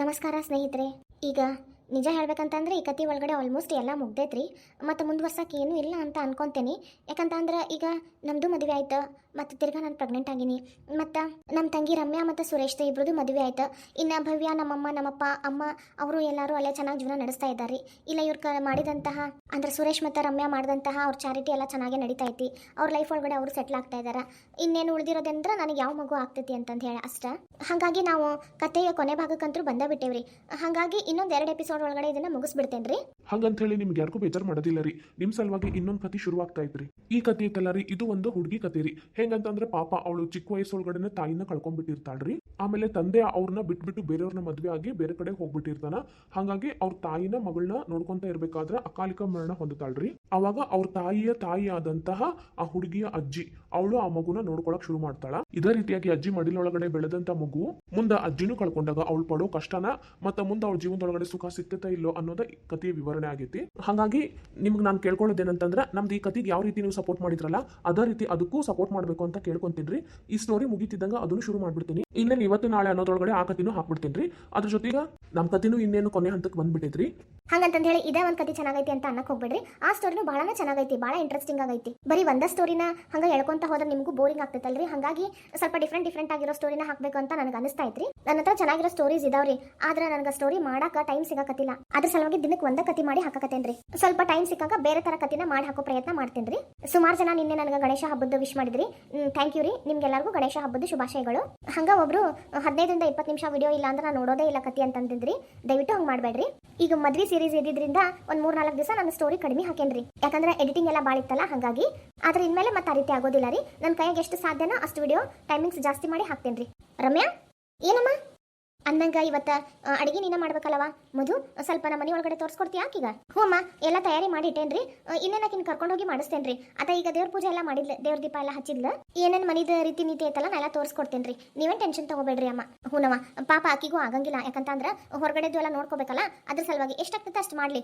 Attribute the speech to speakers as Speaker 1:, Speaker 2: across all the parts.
Speaker 1: ನಮಸ್ಕಾರ ಸ್ನೇಹಿತರೆ. ಈಗ ನಿಜ ಹೇಳ್ಬೇಕಂತಂದ್ರೆ ಈ ಕತೆ ಒಳಗಡೆ ಆಲ್ಮೋಸ್ಟ್ ಎಲ್ಲ ಮುಗ್ದೈತ್ರಿ. ಮತ್ತು ಮುಂದುವರ್ಸಕ್ಕೆ ಏನೂ ಇಲ್ಲ ಅಂತ ಅನ್ಕೊಂತೇನೆ. ಯಾಕಂತಂದ್ರೆ ಈಗ ನಮ್ಮದು ಮದುವೆ ಆಯ್ತು, ಮತ್ತು ತಿರ್ಗಾ ನಾನು ಪ್ರೆಗ್ನೆಂಟ್ ಆಗಿನಿ. ಮತ್ತು ನಮ್ಮ ತಂಗಿ ರಮ್ಯಾ ಮತ್ತು ಸುರೇಶ್ ಇಬ್ರದ್ದು ಮದುವೆ ಆಯ್ತು. ಇನ್ನು ಭವ್ಯ, ನಮ್ಮಮ್ಮ, ನಮ್ಮಪ್ಪ, ಅಮ್ಮ ಅವರು ಎಲ್ಲರೂ ಅಲ್ಲೇ ಚೆನ್ನಾಗಿ ಜೀವನ ನಡೆಸ್ತಾ ಇದ್ದಾರೆ ಇಲ್ಲ ಇವ್ರ ಕ ಮಾಡಿದಂತಹ, ಅಂದ್ರೆ ಸುರೇಶ್ ಮತ್ತು ರಮ್ಯಾ ಮಾಡಿದಂತಹ ಅವ್ರ ಚಾರಿಟಿ ಎಲ್ಲ ಚೆನ್ನಾಗೇ ನಡೀತಾ ಐತಿ. ಅವ್ರ ಲೈಫ್ ಒಳಗಡೆ ಅವರು ಸೆಟ್ಲ್ ಆಗ್ತಾ ಇದ್ದಾರೆ. ಇನ್ನೇನು ಉಳಿದಿರೋದಂದ್ರೆ ನನಗೆ ಯಾವ ಮಗು ಆಗ್ತೈತಿ ಅಂತಂದು ಹೇಳಿ ಅಷ್ಟ. ಹಾಗಾಗಿ ನಾವು ಕತೆಯ ಕೊನೆ ಭಾಗಕ್ಕಂತೂ ಬಂದ ಬಿಟ್ಟೇವ್ರಿ. ಹಾಗಾಗಿ ಇನ್ನೊಂದು ಎರಡು ಎಪಿಸೋಡ್ ಒಳಗಡೆ ಇದನ್ನ ಮುಗಿಸ್ಬಿಡ್ತೇನೆ ರೀ
Speaker 2: ಹಾಗಂತ ಹೇಳಿ ನಿಮ್ಗೆ ಯಾರಿಗೂ ಬೇಜಾರು ಮಾಡೋದಿಲ್ಲ ರೀ. ನಿಮ್ ಸಲುವಾಗಿ ಇನ್ನೊಂದು ಕತೆ ಶುರುವಾಗ್ತಾ ಇದ್ರಿ ಈ ಕತೆ ಐತಲ್ಲ ರೀ, ಇದು ಒಂದು ಹುಡುಗಿ ಕತೆ ರೀ. ಹೆಂಗಂತಂದ್ರೆ ಪಾಪ ಅವಳು ಚಿಕ್ಕ ವಯಸ್ಸೊಳಗಡೆನೆ ತಾಯಿನ ಕಳ್ಕೊಂಡ್ಬಿಟ್ಟಿರ್ತಾಳ್ರಿ. ಆಮೇಲೆ ತಂದೆ ಅವ್ರನ್ನ ಬಿಟ್ಬಿಟ್ಟು ಬೇರೆಯವ್ರನ್ನ ಮದ್ವೆ ಆಗಿ ಬೇರೆ ಕಡೆ ಹೋಗ್ಬಿಟ್ಟಿರ್ತಾನ. ಹಾಗಾಗಿ ಅವ್ರ ತಾಯಿನ ಮಗಳನ್ನ ನೋಡ್ಕೊಂತ ಇರ್ಬೇಕಾದ್ರೆ ಅಕಾಲಿಕ ಮರಣ ಹೊಂದತಾಳ್ರಿ ಅವಾಗ ಅವ್ರ ತಾಯಿಯ ತಾಯಿ ಆದಂತಹ ಆ ಹುಡುಗಿಯ ಅಜ್ಜಿ, ಅವಳು ಆ ಮಗುನ ನೋಡ್ಕೊಳಕ್ ಶುರು ಮಾಡ್ತಾಳ. ಇದೇ ರೀತಿಯಾಗಿ ಅಜ್ಜಿ ಮಡಿಲೊಳಗಡೆ ಬೆಳೆದಂತ ಮಗು ಮುಂದ ಅಜ್ಜಿನೂ ಕಳ್ಕೊಂಡಾಗ ಅವಳು ಪಡೋ ಕಷ್ಟನ ಮತ್ತ ಮುಂದೆ ಅವಳ ಜೀವನದೊಳಗಡೆ ಸುಖ ಸಿಗ್ತೈತಾ ಇಲ್ಲೋ ಅನ್ನೋದ ಕಥೆಯ ವಿವರಣೆ ಆಗೈತಿ. ಹಾಗಾಗಿ ನಿಮ್ಗೆ ನಾನು ಕೇಳ್ಕೊಳ್ಳೋದೇನಂತಂದ್ರೆ ನಮ್ದು ಈ ಕತೆಗೆ ಯಾವ ರೀತಿ ನೀವು ಸಪೋರ್ಟ್ ಮಾಡಿದ್ರಲ್ಲ, ಅದೇ ರೀತಿ ಅದಕ್ಕೂ ಸಪೋರ್ಟ್ ಮಾಡಬೇಕು ಅಂತ ಕೇಳ್ಕೊಂತೀನಿ ಈ ಸ್ಟೋರಿ ಮುಗಿತಿದ್ದಂಗ ಅದನ್ನು ಶುರು ಮಾಡ್ಬಿಡ್ತೀನಿ. ಇನ್ನೇನು ಇವತ್ತು, ನಾಳೆ ಅನ್ನೋದ್ರೊಳಗಡೆ ಆ ಕತಿನೂ ಹಾಕ್ಬಿಡ್ತೀನಿ ಅದ್ರ ಜೊತೆಗೆ ನಮ್ಮ ಕತಿನೂ ಇನ್ನೇನು ಕೊನೆ ಹಂತಕ್ಕೆ ಬಂದ್ಬಿಟ್ಟೈತ್ರಿ
Speaker 1: ಹಂಗಂತ ಹೇಳಿ ಇದೇ ಒಂದು ಕತೆ ಚೆನ್ನಾಗೈತಿ ಅಂತ ಅನ್ನಕ್ ಹೋಗ್ಬೇಡ್ರಿ. ಆ ಸ್ಟೋರಿನೂ ಬಹಳ ಚೆನ್ನಾಗೈತಿ ಬಹಳ ಇಂಟ್ರೆಸ್ಟಿಂಗ್ ಆಗೈತಿ. ಬರೀ ಒಂದ ಸ್ಟೋರಿನ ಹಂಗ ಹೇಳ್ಕೊಂತ ಹೋದ್ರೆ ನಿಮಗೂ ಬೋರಿಂಗ್ ಆಗ್ತೈತಲ್ರಿ. ಹಾಗಾಗಿ ಸ್ವಲ್ಪ ಡಿಫ್ರೆಂಟ್ ಡಿಫ್ರೆಂಟ್ ಆಗಿರೋ ಸ್ಟೋರಿನ ಹಾಕ್ಬೇಕು ಅಂತ ನನಗೆ ಅನಿಸ್ತಾ ಐತ್ರಿ. ನನ್ನ ಚೆನ್ನಾಗಿರೋ ಸ್ಟೋರೀಸ್ ಇದಾವ್ರಿ. ಆದ್ರೆ ನನಗೆ ಸ್ಟೋರಿ ಮಾಡಾಕ ಟೈಮ್ ಸಿಗಕತ್ತಿಲ್ಲ ಅದ್ರ ಸಲುವಾಗಿ ದಿನಕ್ಕೆ ಒಂದ ಕತಿ ಮಾಡಿ ಹಾಕಕತ್ತೇನ್ರಿ. ಸ್ವಲ್ಪ ಟೈಮ್ ಸಿಕ್ಕಾಗ ಬೇರೆ ತರ ಕತಿನ ಮಾಡಿ ಹಾಕೋ ಪ್ರಯತ್ನ ಮಾಡ್ತೇನ್ರಿ. ಸುಮಾರು ಜನ ನಿನ್ನೆ ನನಗೆ ಗಣೇಶ ಹಬ್ಬದ ವಿಶ್ ಮಾಡಿದ್ರಿ. ಥ್ಯಾಂಕ್ ಯು ರೀ. ನಿಮ್ಗೆಲ್ಲರಿಗೂ ಗಣೇಶ ಹಬ್ಬದ ಶುಭಾಶಯಗಳು. ಹಂಗ ಒಬ್ರು ಹದಿನೈದರಿಂದ ಇಪ್ಪತ್ತು ನಿಮಿಷ ವಿಡಿಯೋ ಇಲ್ಲ ಅಂದ್ರೆ ನಾನು ನೋಡೋದೇ ಇಲ್ಲ ಕತಿ ಅಂತಂದಿದ್ರಿ. ದಯವಿಟ್ಟು ಹಂಗೆ ಮಾಡಬೇಡ್ರಿ. ಈಗ ಮದ್ವೆ ಸೀರೀಸ್ ಇದ್ದಿದ್ರಿಂದ ಒಂದ್ ಮೂರ್ ನಾಲ್ಕು ದಿವಸ ನನ್ನ ಸ್ಟೋರಿ ಕಡಿಮೆ ಹಾಕೇನ್ರಿ. ಯಾಕಂದ್ರೆ ಎಡಿಟಿಂಗ್ ಎಲ್ಲ ಭಾಳ ಇತ್ತಲ್ಲ, ಹಾಗಾಗಿ. ಆದ್ರೆ ಇನ್ಮೇಲೆ ಮತ್ತೆ ಆ ರೀತಿ ಆಗೋದಿಲ್ಲ ರೀ. ನನ್ನ ಕೈಯಾಗ ಎಷ್ಟು ಸಾಧ್ಯನೋ ಅಷ್ಟು ವಿಡಿಯೋ ಟೈಮಿಂಗ್ಸ್ ಜಾಸ್ತಿ ಮಾಡಿ ಹಾಕ್ತೇನ್ರಿ. ರಮ್ಯಾ? ಏನಮ್ಮ? ಅಂದಂಗ ಇವತ್ತ ಅಡಿಗೆ ನೀನ ಮಾಡ್ಬೇಕಲ್ಲವ? ಮಧು, ಸ್ವಲ್ಪ ನಮ್ಮ ಮನೆ ಒಳಗಡೆ ತೋರಿಸ್ಕೊಡ್ತೀಯ ಆಕೀಗ? ಹ್ಞೂ ಅಮ್ಮ, ಎಲ್ಲ ತಯಾರಿ ಮಾಡಿ ಇಟ್ಟೇನ್ರಿ. ಇನ್ನೇನಕಿನ್ ಕರ್ಕೊಂಡು ಹೋಗಿ ಮಾಡಿಸ್ತೇನ್ರಿ. ಅದ ಈಗ ದೇವ್ರ ಪೂಜೆ ಎಲ್ಲ ಮಾಡಿದ್ಲ, ದೇವ್ರ ದೀಪ ಎಲ್ಲ ಹಚ್ಚಿದ್ಲ. ಏನೇನ್ ಮನಿದ ರೀತಿ ನೀತಿ ಐತಲ್ಲ ನಾ ಎಲ್ಲ ತೋರಿಸ್ಕೊಡ್ತೇನ್ರಿ. ನೀವೇನ್ ಟೆನ್ಷನ್ ತಗೋಬೇಡ್ರಿ ಅಮ್ಮ. ಹೂನವ ಪಾಪ ಆಕಿಗೂ ಆಗಂಗಿಲ್ಲ. ಯಾಕಂತಂದ್ರ ಹೊರಗಡೆದು ಎಲ್ಲ ನೋಡ್ಕೋಬೇಕಲ್ಲ, ಅದ್ರ ಸಲುವಾಗಿ ಎಷ್ಟಾಗ್ತೈತೆ ಅಷ್ಟು ಮಾಡ್ಲಿ.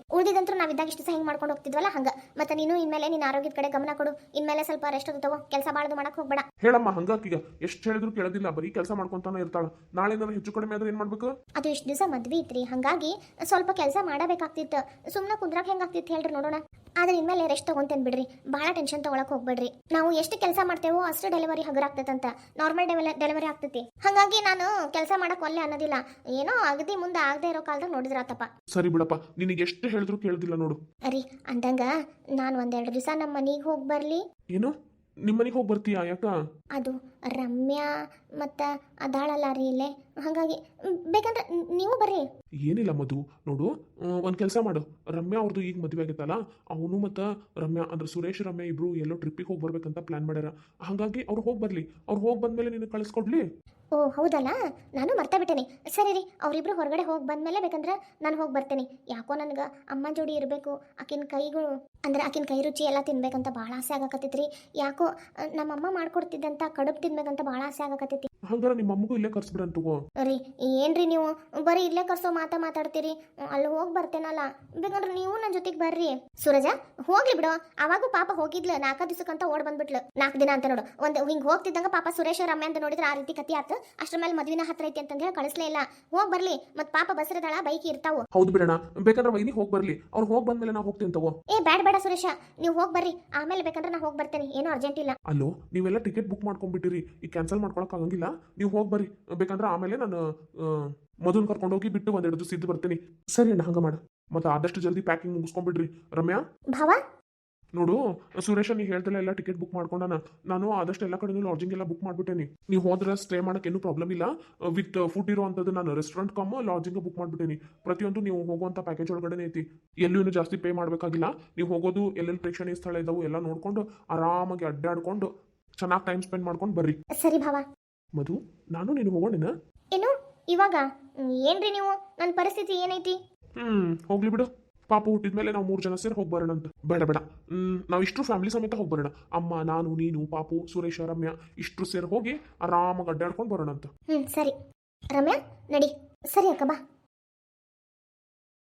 Speaker 1: ನಾವ್ ಇದ್ದಾಗ ಇಷ್ಟು ಸಹ ಹಿಂಗ್ ಮಾಡ್ಕೊಂಡು ಹೋಗ್ತಿದ್ವಲ್ಲ ಹಂಗ. ಮತ್ತೆ ನೀನು ಇನ್ಮೇಲೆ ನಿನ್ನ ಆರೋಗ್ಯದ ಕಡೆ ಗಮನ ಕೊಡು. ಇನ್ಮೇಲೆ ಸ್ವಲ್ಪ ರೆಸ್ಟ್ ತಗೋ. ಕೆಲಸ ಬಾಳದು ಮಾಡಕ್ ಹೋಗ್ಬೇಡ.
Speaker 2: ಹೇಳಮ್ಮ, ಹಂಗಾಕಿಗ. ಎಷ್ಟು ಹೇಳಿದ್ರು ಕೇಳೋದಿಲ್ಲ. ಬರೀ ಕೆಲಸ ಮಾಡ್ಕೊಂತಾನೆ ಇರ್ತಾಳ. ನಾಳೆ ಹೆಚ್ಚು ಕಡಿಮೆ ಆದ್ರೆ ಏನ್ ಮಾಡ್ಬೇಕು?
Speaker 1: ಅದು ಇಷ್ಟು ದಿವಸ ಮದ್ವಿ ಇತ್ರಿ ಹಂಗಾಗಿ ಸ್ವಲ್ಪ ಕೆಲಸ ಮಾಡಬೇಕಾಗ್ತಿತ್ತು. ಸುಮ್ಮನೆ ಕುಂದ್ರಾಕ್ ಹೆಂಗಾಗ್ತಿತ್ತು ಹೇಳ್ರಿ ನೋಡೋಣ. ಆದ್ರೆ ಇನ್ಮೇಲೆ ರೆಸ್ಟ್ ತಗೊಂತೇನೆ ಬಿಡ್ರಿ. ಬಹಳ ಟೆನ್ಷನ್ ತಗೊಳಕ್ ಹೋಗ್ಬೇಡ್ರಿ. ನಾವು ಎಷ್ಟು ಕೆಲಸ ಮಾಡ್ತೇವೋ ಅಷ್ಟು ಡೆಲಿವರಿ ಹಗರಾಗ್ತೈತಂತ. ನಾರ್ಮಲ್ ಡೆಲಿವರಿ ಆಗ್ತೈತಿ. ಹಂಗಾಗಿ ನಾನು ಕೆಲಸ ಮಾಡಕ್ ಒಲ್ಲೆ ಅನ್ನೋದಿಲ್ಲ. ಏನೋ ಅಗದಿ ಮುಂದೆ ಆಗದೆ ಇರೋ ಕಾಲದಾಗ ನೋಡಿದ್ರಾತಪ್ಪ.
Speaker 2: ಸರಿ ಬಿಡಪ್ಪ ನಿನಗೆ ಎಷ್ಟು ಹೇಳಿದ್ರು ಕೇಳೋದಿಲ್ಲ ನೋಡು.
Speaker 1: ಅರಿ ಅಂದಂಗ ನಾನು ಒಂದೆರಡು ದಿವಸ ನಮ್ಮ ಮನೆಗೆ ಹೋಗ್ಬರ್ಲಿ
Speaker 2: ಏನು? ನಿಮ್ಮ ಮನೆಗೆ ಹೋಗಿ ಬರ್ತೀಯಾ ಯಾಕ?
Speaker 1: ಅದು ರಮ್ಯಾ ಮತ್ತು ಅದಾಳಲ್ಲ ರೀ ಇಲ್ಲೇ. ಹಾಗಾಗಿ ಬೇಕಂದ್ರೆ ನೀವು ಬರ್ರಿ.
Speaker 2: ಏನಿಲ್ಲ ಮಧು ನೋಡು ಒಂದು ಕೆಲಸ ಮಾಡು. ರಮ್ಯಾ ಅವ್ರದ್ದು ಈಗ ಮದುವೆ ಆಗೈತಲ್ಲ ಅವನು ಮತ್ತು ರಮ್ಯಾ ಅಂದ್ರೆ ಸುರೇಶ್ ರಮ್ಯಾ ಇಬ್ರು ಎಲ್ಲೋ ಟ್ರಿಪ್ಪಿಗೆ ಹೋಗಿ ಬರ್ಬೇಕಂತ ಪ್ಲಾನ್ ಮಾಡ್ಯಾರ. ಹಾಗಾಗಿ ಅವ್ರು ಹೋಗಿ ಬರಲಿ. ಅವ್ರು ಹೋಗಿ ಬಂದಮೇಲೆ ನಿನಗೆ ಕಳಿಸ್ಕೊಡ್ಲಿ.
Speaker 1: ಓ ಹೌದಲ್ಲ? ನಾನು ಮರ್ತಾ ಬಿಟ್ಟೇನೆ. ಸರಿ ರೀ ಅವರಿಬ್ರು ಹೊರಗಡೆ ಹೋಗಿ ಬಂದ್ಮೇಲೆ ಬೇಕಂದ್ರೆ ನಾನು ಹೋಗಿ ಬರ್ತೇನೆ. ಯಾಕೋ ನನಗೆ ಅಮ್ಮ ಜೋಡಿ ಇರಬೇಕು ಆಕಿನ ಕೈಗಳು ಅಂದ್ರೆ ಆಕಿನ ಕೈ ರುಚಿ ಎಲ್ಲ ತಿನ್ಬೇಕಂತ ಭಾಳ ಆಸೆ ಆಗಕತ್ತೈತ್ರಿ. ಯಾಕೋ ನಮ್ಮಮ್ಮ ಮಾಡ್ಕೊಡ್ತಿದ್ದಂತ ಕಡುಬು ತಿನ್ಬೇಕಂತ ಭಾಳ ಆಸೆ ಆಗಕತ್ತೈತಿ.
Speaker 2: ಹಂಗಾರೆ ನಿಮ್ಮ ಅಮ್ಮಗೂ ಇಲ್ಲೇ ಕರ್ಸ್ಬಿಡನ್ ತಗೋ.
Speaker 1: ರೀ ಏನ್ರಿ ನೀವು? ಬರೀ ಇಲ್ಲೇ ಕರ್ಸೋ ಮಾತಾ ಮಾತಾಡ್ತೀರಿ. ಅಲ್ಲಿ ಹೋಗಿ ಬರ್ತೇನಲ್ಲ. ಬೇಕಂದ್ರೆ ನೀವು ನನ್ನ ಜೊತೆಗೆ ಬರ್ರಿ. ಸೂರಜ ಹೋಗ್ಲಿ ಬಿಡು. ಅವಾಗೂ ಪಾಪ ಹೋಗಿದ್ಲು. ನಾಲ್ಕು ದಿವಸಕ್ಕಂತ ಓಡ್ ಬಂದ್ಬಿಟ್ಲು. ನಾಲ್ಕು ದಿನ ಅಂತ ನೋಡು. ಒಂದು ಹಿಂಗ್ ಹೋಗ್ತಿದ್ದಂಗ ಪಾಪ ಸುರೇಶ ಅಮ್ಮ ಅಂತ ನೋಡಿದ್ರೆ ಆ ರೀತಿ ಕತಿ ಆತು. ಅಷ್ಟ್ರ ಮೇಲೆ ಮದುವಿನ ಹತ್ರ ಐತಿ ಅಂತ ಹೇಳಿ ಕಳಿಸ್ಲೇ ಇಲ್ಲ. ಹೋಗ್ ಬರ್ಲಿ. ಮತ್ ಪಾಪ ಬಸರದಳ ಬೈಕ್ ಇರ್ತಾವು.
Speaker 2: ಹೌದು ಬಿಡೋಣ ಬೇಕಂದ್ರೆ ವೈನಿ ಹೋಗಿ ಬರ್ಲಿ. ಅವ್ರು ಹೋಗಿ ಬಂದ್ಮೇಲೆ ನಾವು ಹೋಗ್ತೀನಿ ತಗೋ.
Speaker 1: ಏ ಬೇಡ ಬೇಡ ಸುರೇಶ. ನೀವು ಹೋಗಿ ಬರ್ರಿ. ಆಮೇಲೆ ಬೇಕಂದ್ರೆ ನಾ ಹೋಗಿ ಬರ್ತೇನೆ. ಏನೂ ಅರ್ಜೆಂಟ್ ಇಲ್ಲ.
Speaker 2: ಅಲ್ಲೋ ನೀವೆಲ್ಲ ಟಿಕೆಟ್ ಬುಕ್ ಮಾಡ್ಕೊಂಡ್ಬಿಟ್ಟಿರಿ. ಈಗ ಕ್ಯಾನ್ಸಲ್ ಮಾಡ್ಕೊಳಕ್ ಆಗಂಗಿಲ್ಲ. ನೀವು ಹೋಗಿ ಬರ್ರಿ. ಬೇಕಂದ್ರೆ ಆಮೇಲೆ ನಾನು ಮೊದಲು ಕರ್ಕೊಂಡು ಹೋಗಿ ಬಿಟ್ಟು ಒಂದೆರಡು ದಿವಸ ಇದ್ದು ಬರ್ತೀನಿ. ಸರಿ ಅಣ್ಣ ಹಂಗ ಮಾಡ. ಮತ್ತೆ ಆದಷ್ಟು ಜಲ್ದಿ ಪ್ಯಾಕಿಂಗ್ ಮುಗಿಸ್ಕೊಂಡ್ಬಿಡ್ರಿ. ರಮ್ಯಾ?
Speaker 1: ಭಾವ?
Speaker 2: ನೋಡು ಸುರೇಶ ನೀ ಹೇಳ್ತಿಲ್ಲ ಎಲ್ಲ ಟಿಕೆಟ್ ಬುಕ್ ಮಾಡ್ಕೊಂಡ ನಾನು. ಆದಷ್ಟು ಎಲ್ಲ ಕಡೆ ಲಾಡ್ಜಿಂಗ್ ಎಲ್ಲ ಬುಕ್ ಮಾಡ್ಬಿಟ್ಟೇನಿ. ನೀವು ಹೋದ್ರೆ ಸ್ಟೇ ಮಾಡಕ್ಕೆ ಏನೂ ಪ್ರಾಬ್ಲಮ್ ಇಲ್ಲ. ವಿತ್ ಫುಡ್ ಇರುವಂಥದ್ದು ನಾನು ರೆಸ್ಟೋರೆಂಟ್ ಕಮ್ ಲಾಡ್ಜಿಂಗ್ ಬುಕ್ ಮಾಡ್ಬಿಟ್ಟೇನಿ. ಪ್ರತಿಯೊಂದು ನೀವು ಹೋಗುವಂಥ ಪ್ಯಾಕೇಜ್ ಒಳಗಡೆ ಐತಿ. ಎಲ್ಲೂ ಏನು ಜಾಸ್ತಿ ಪೇ ಮಾಡಬೇಕಾಗಿಲ್ಲ. ನೀವು ಹೋಗೋದು ಎಲ್ಲೆಲ್ಲಿ ಪ್ರೇಕ್ಷಣೀಯ ಸ್ಥಳ ಇದಾವೆ ಎಲ್ಲ ನೋಡ್ಕೊಂಡು ಆರಾಮಾಗಿ ಅಡ್ಡಾಡ್ಕೊಂಡು ಚೆನ್ನಾಗಿ ಟೈಮ್ ಸ್ಪೆಂಡ್ ಮಾಡ್ಕೊಂಡು ಬರ್ರಿ.
Speaker 1: ಸರಿ ಭಾವ.
Speaker 2: ಮಧು ನಾನು ನೀನು ಹೋಗೋಣ
Speaker 1: ಏನು? ಇವಾಗ? ಏನ್ರಿ ನೀವು? ನನ್ನ ಪರಿಸ್ಥಿತಿ ಏನೈತಿ?
Speaker 2: ಹ್ಮ್ ಹೋಗ್ಲಿ ಬಿಡು. ಪಾಪ ಹುಟ್ಟಿದ್ಮೇಲೆ ನಾವು ಮೂರು ಜನ ಸೇರಿ ಹೋಗಿ ಬರೋಣ ಅಂತ. ಬೇಡ ಬೇಡ. ಹ್ಮ್ ನಾವು ಇಷ್ಟು ಫ್ಯಾಮಿಲಿ ಸಮೇತ ಹೋಗಿ ಬರೋಣ. ಅಮ್ಮ ನಾನು ನೀನು ಪಾಪು ಸುರೇಶ ರಮ್ಯಾ ಇಷ್ಟು ಸೇರಿ ಹೋಗಿ ಆರಾಮಾಗಿ ಅಡ್ಡಾಡ್ಕೊಂಡು ಬರೋಣ ಅಂತ.
Speaker 1: ಹ್ಮ್ ಸರಿ. ರಮ್ಯಾ ನಡಿ. ಸರಿ ಅಕ್ಕ ಬಾ.